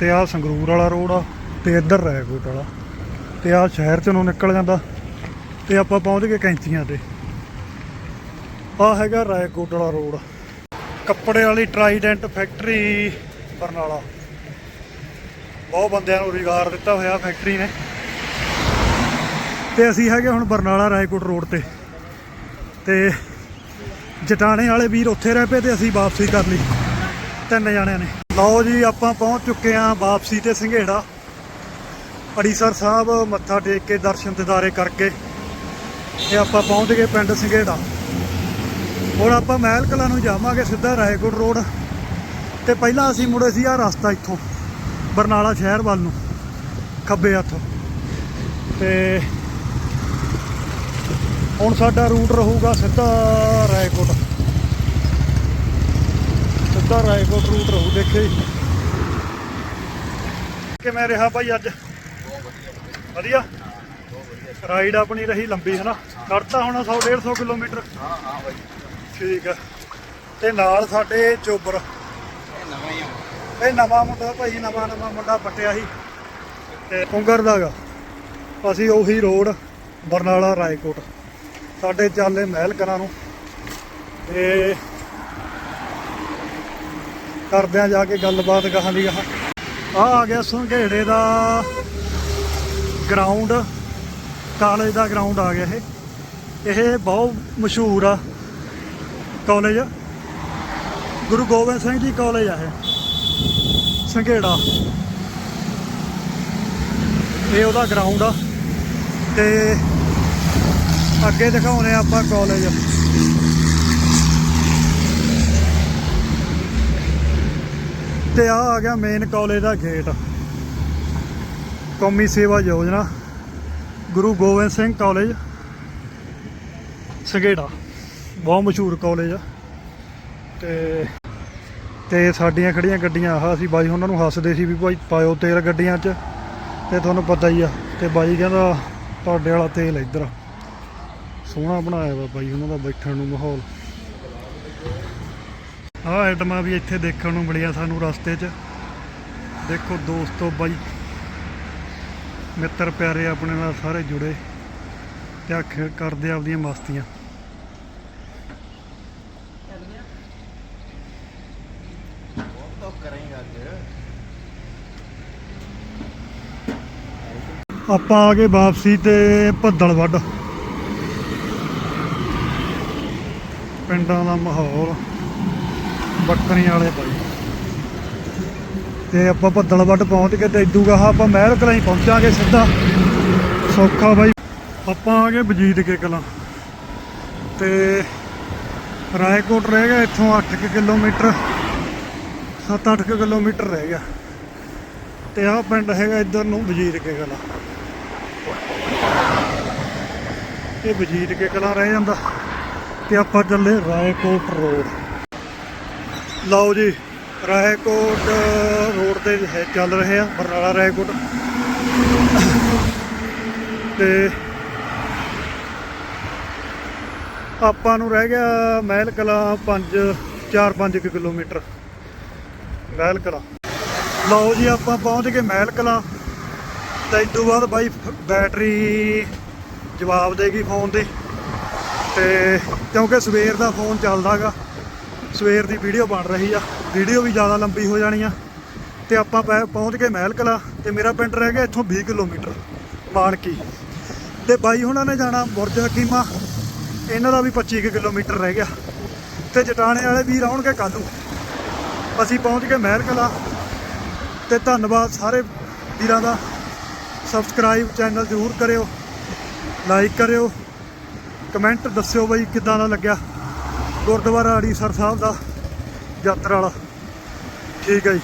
ਤੇ ਆਹ ਸੰਗਰੂਰ ਵਾਲਾ ਰੋਡ ਆ ਤੇ ਇੱਧਰ ਰੈਕੋਟ ਵਾਲਾ। ਤੇ ਆਹ ਸ਼ਹਿਰ ਚ ਨੂੰ ਨਿਕਲ ਜਾਂਦਾ ਤੇ ਆਪਾਂ ਪਹੁੰਚ ਗਏ ਕੈਂਚੀਆਂ ਤੇ। ਆਹ ਹੈਗਾ ਰਾਏਕੋਟ ਵਾਲਾ ਰੋਡ। ਕੱਪੜੇ ਵਾਲੀ ਟਰਾਈਡੈਂਟ ਫੈਕਟਰੀ ਬਰਨਾਲਾ। ਬਹੁਤ ਬੰਦਿਆਂ ਨੂੰ ਰੁਜ਼ਗਾਰ ਦਿੱਤਾ ਹੋਇਆ ਫੈਕਟਰੀ ਨੇ। ਤੇ ਅਸੀਂ ਹੈਗੇ ਹੁਣ ਬਰਨਾਲਾ ਰਾਏਕੋਟ ਰੋਡ ਤੇ। ਤੇ ਜਟਾਣੇ ਵਾਲੇ ਵੀਰ ਉੱਥੇ ਰਹਿ ਪਏ ਤੇ ਅਸੀਂ ਵਾਪਸੀ ਕਰ ਲਈ। ਤਿੰਨ ਜਣਿਆਂ ਨੇ। ਲਓ ਜੀ, ਆਪਾਂ ਪਹੁੰਚ ਚੁੱਕੇ ਆਂ ਵਾਪਸੀ ਤੇ ਸੰਘੇੜਾ। ਅੜੀਸਰ ਸਾਹਿਬ ਮੱਥਾ ਟੇਕ ਕੇ ਦਰਸ਼ਨ ਦਿਦਾਰੇ ਕਰਕੇ ਤੇ ਆਪਾਂ ਪਹੁੰਚ ਗਏ ਪਿੰਡ ਸੰਘੇੜਾ। ਹੁਣ ਆਪਾਂ ਮਹਿਲ ਕਲਾਂ ਨੂੰ ਜਾਵਾਂਗੇ ਸਿੱਧਾ ਰਾਏਕੋਟ ਰੋਡ। ਤੇ ਪਹਿਲਾਂ ਅਸੀਂ ਮੁੜੇ ਸੀ ਆ ਰਸਤਾ ਇੱਥੋਂ, ਬਰਨਾਲਾ ਸ਼ਹਿਰ ਵੱਲ ਨੂੰ, ਖੱਬੇ ਹੱਥ। ਤੇ ਹੁਣ ਸਾਡਾ ਰੂਟ ਰਹੂਗਾ ਸਿੱਧਾ ਰਾਏਕੋਟ। ਸਿੱਧਾ ਰਾਏਕੋਟ ਰੂਟ ਰਹੂ ਦੇਖੇ ਕਿਵੇਂ ਰਿਹਾ ਭਾਈ ਅੱਜ? ਵਧੀਆ? ਰਾਈਡ ਆਪਣੀ ਰਹੀ ਲੰਬੀ ਹੈ ਨਾ ਕਰਤਾ ਹੁਣ 100 150 ਕਿਲੋਮੀਟਰ। ਹਾਂ ਹਾਂ ਭਾਈ ਠੀਕ ਹੈ ਤੇ ਨਾਲ ਸਾਡੇ ਚੋਬਰ। ਇਹ ਨਵਾਂ ਮੁੰਡਾ ਭਾਈ ਨਵਾਂ ਨਵਾਂ ਮੁੰਡਾ ਪੱਟਿਆ ਸੀ। ਤੇ ਪੁੰਗਰ ਦਾਗਾ ਅਸੀਂ ਉਹੀ ਰੋਡ ਬਰਨਾਲਾ ਰਾਏਕੋਟ। ਸਾਡੇ ਚਾਲੇ ਮਹਿਲ ਕਰਾਂ ਨੂੰ ਤੇ ਕਰਦੇ ਆ ਜਾ ਕੇ ਗੱਲਬਾਤ ਕਹਾਂ ਦੀ ਗਾਹਾਂ ਆ ਆ ਗਿਆ ਸੰਘੇੜੇ ਦਾ ਗਰਾਊਂਡ ਕਾਲਜ ਦਾ ਗਰਾਊਂਡ ਆ ਗਿਆ ਇਹ। ਇਹ ਬਹੁਤ ਮਸ਼ਹੂਰ ਆ ਕਾਲਜ। ਗੁਰੂ ਗੋਬਿੰਦ ਸਿੰਘ ਜੀ ਕਾਲਜ ਆ ਇਹ। ਸੰਘੇੜਾ। ਇਹ ਉਹਦਾ ਗਰਾਊਂਡ ਆ ਤੇ ਅੱਗੇ ਦਿਖਾਉਨੇ ਆਪਾਂ ਕਾਲਜ ਤੇ ਆ ਆ ਗਿਆ ਮੇਨ ਕਾਲਜ ਦਾ ਗੇਟ ਕੌਮੀ ਸੇਵਾ ਯੋਜਨਾ, ਗੁਰੂ ਗੋਬਿੰਦ ਸਿੰਘ ਕਾਲਜ ਸਗੇੜਾ ਬਹੁਤ ਮਸ਼ਹੂਰ ਕਾਲਜ ਆ। ਤੇ ਤੇ ਸਾਡੀਆਂ ਖੜੀਆਂ ਗੱਡੀਆਂ, ਆਹ ਅਸੀਂ ਬਾਈ ਉਹਨਾਂ ਨੂੰ ਹੱਸਦੇ ਸੀ ਵੀ ਭਾਈ ਪਾਇਓ ਤੇਲ ਗੱਡੀਆਂ 'ਚ। ਤੇ ਤੁਹਾਨੂੰ ਪਤਾ ਹੀ ਆ, ਤੇ ਬਾਈ ਕਹਿੰਦਾ, ਤੁਹਾਡੇ ਵਾਲਾ ਤੇਲ ਇੱਧਰ ਸੋਹਣਾ ਬਣਾਇਆ ਵਾ ਬਾਈ ਉਹਨਾਂ ਦਾ ਬੈਠਣ ਨੂੰ ਮਾਹੌਲ। ਆਹ ਆਈਟਮਾਂ ਵੀ ਇੱਥੇ ਦੇਖਣ ਨੂੰ ਮਿਲੀਆਂ ਸਾਨੂੰ ਰਸਤੇ 'ਚ। ਦੇਖੋ ਦੋਸਤੋ ਬਾਈ, ਮਿੱਤਰ ਪਿਆਰੇ ਆਪਣੇ ਨਾਲ ਸਾਰੇ ਜੁੜੇ ਤੇ ਆਖ ਕਰਦੇ ਆਪਦੀਆਂ ਮਸਤੀਆਂ। ਆਪਾਂ ਆ ਗਏ ਵਾਪਸੀ ਤੇ ਭੱਦਲ ਵੱਡ ਪਿੰਡਾਂ ਦਾ ਮਾਹੌਲ ਬੱਕਰੀਆਂ ਵਾਲੇ ਬਾਈ। ਤੇ ਆਪਾਂ ਭੱਦਲ ਵੱਡ ਪਹੁੰਚ ਕੇ ਤੇ ਇਦੂ ਆਪਾਂ ਮਹਿਲ ਕਲਾਂ ਪਹੁੰਚਾਂਗੇ ਸਿੱਧਾ। ਸੌਖਾ ਬਾਈ। ਆਪਾਂ ਆ ਗਏ ਵਜੀਦ ਕੇ ਕਲਾਂ। ਤੇ ਰਾਏਕੋਟ ਰਹਿ ਗਿਆ, ਇੱਥੋਂ 8 ਕਿਲੋਮੀਟਰ 7-8 ਕਿਲੋਮੀਟਰ ਰਹਿ ਗਿਆ। ਤੇ ਆਹ ਪਿੰਡ ਹੈਗਾ ਇੱਧਰ ਨੂੰ ਵਜੀਦ ਕੇ ਕਲਾਂ। ਇਹ ਵਜੀਦ ਕੇ ਕਲਾਂ ਰਹਿ ਜਾਂਦਾ। ਤੇ ਆਪਾਂ ਚੱਲੇ ਰਾਏਕੋਟ ਰੋਡ ਲਓ ਜੀ, ਰਾਏਕੋਟ ਰੋਡ ਤੇ ਹੈ, ਚੱਲ ਰਹੇ ਆ ਬਰਨਾਲਾ ਰਾਏਕੋਟ। ਤੇ ਆਪਾਂ ਨੂੰ ਰਹਿ ਗਿਆ ਮਹਿਲ ਕਲਾਂ 5 4-5 ਕਿਲੋਮੀਟਰ। ਮਹਿਲ ਕਲਾਂ ਲਓ ਜੀ, ਆਪਾਂ ਪਹੁੰਚ ਗਏ ਮਹਿਲ ਕਲਾਂ ਤੇ ਇਸ ਤੋਂ ਬਾਅਦ ਬਾਈ ਫ- ਬੈਟਰੀ ਜਵਾਬ ਦੇਗੀ ਫੋਨ ਦੇ ਤੇ ਕਿਉਂਕਿ ਸਵੇਰ ਦਾ ਫੋਨ ਚੱਲਦਾਗਾ, ਸਵੇਰ ਦੀ ਵੀਡੀਓ ਬਣ ਰਹੀ ਆ, ਵੀਡੀਓ ਵੀ ਜ਼ਿਆਦਾ ਲੰਬੀ ਹੋ ਜਾਣੀ ਆ। ਤੇ ਆਪਾਂ ਪੈ- ਪਹੁੰਚ ਗਏ ਮਹਿਲ ਕਲਾਂ ਤੇ ਮੇਰਾ ਪਿੰਡ ਰਹਿ ਗਿਆ ਇੱਥੋਂ 20 ਕਿਲੋਮੀਟਰ ਮਾਨਕੀ ਤੇ ਬਾਈ ਹੁਣਾਂ ਨੇ ਜਾਣਾ ਬੁਰਜ ਹਕੀਮਾ, ਇਹਨਾਂ ਦਾ ਵੀ 25 ਕੁ ਕਿਲੋਮੀਟਰ ਰਹਿ ਗਿਆ। ਤੇ ਜਟਾਣੇ ਵਾਲੇ ਵੀਰ ਆਉਣਗੇ ਕੱਲ੍ਹ ਨੂੰ। ਅਸੀਂ ਪਹੁੰਚ ਗਏ ਮਹਿਲ ਕਲਾਂ ਤੇ ਧੰਨਵਾਦ ਸਾਰੇ ਵੀਰਾਂ ਦਾ। ਸਬਸਕ੍ਰਾਈਬ ਚੈਨਲ ਜ਼ਰੂਰ ਕਰਿਓ, ਲਾਈਕ ਕਰਿਓ। ਕਮੈਂਟ ਦੱਸਿਓ ਬਈ ਕਿੱਦਾਂ ਦਾ ਲੱਗਿਆ ਗੁਰਦੁਆਰਾ ਅੜੀਸਰ ਸਾਹਿਬ ਦਾ ਯਾਤਰਾ ਵਾਲਾ। ਠੀਕ ਹੈ ਜੀ।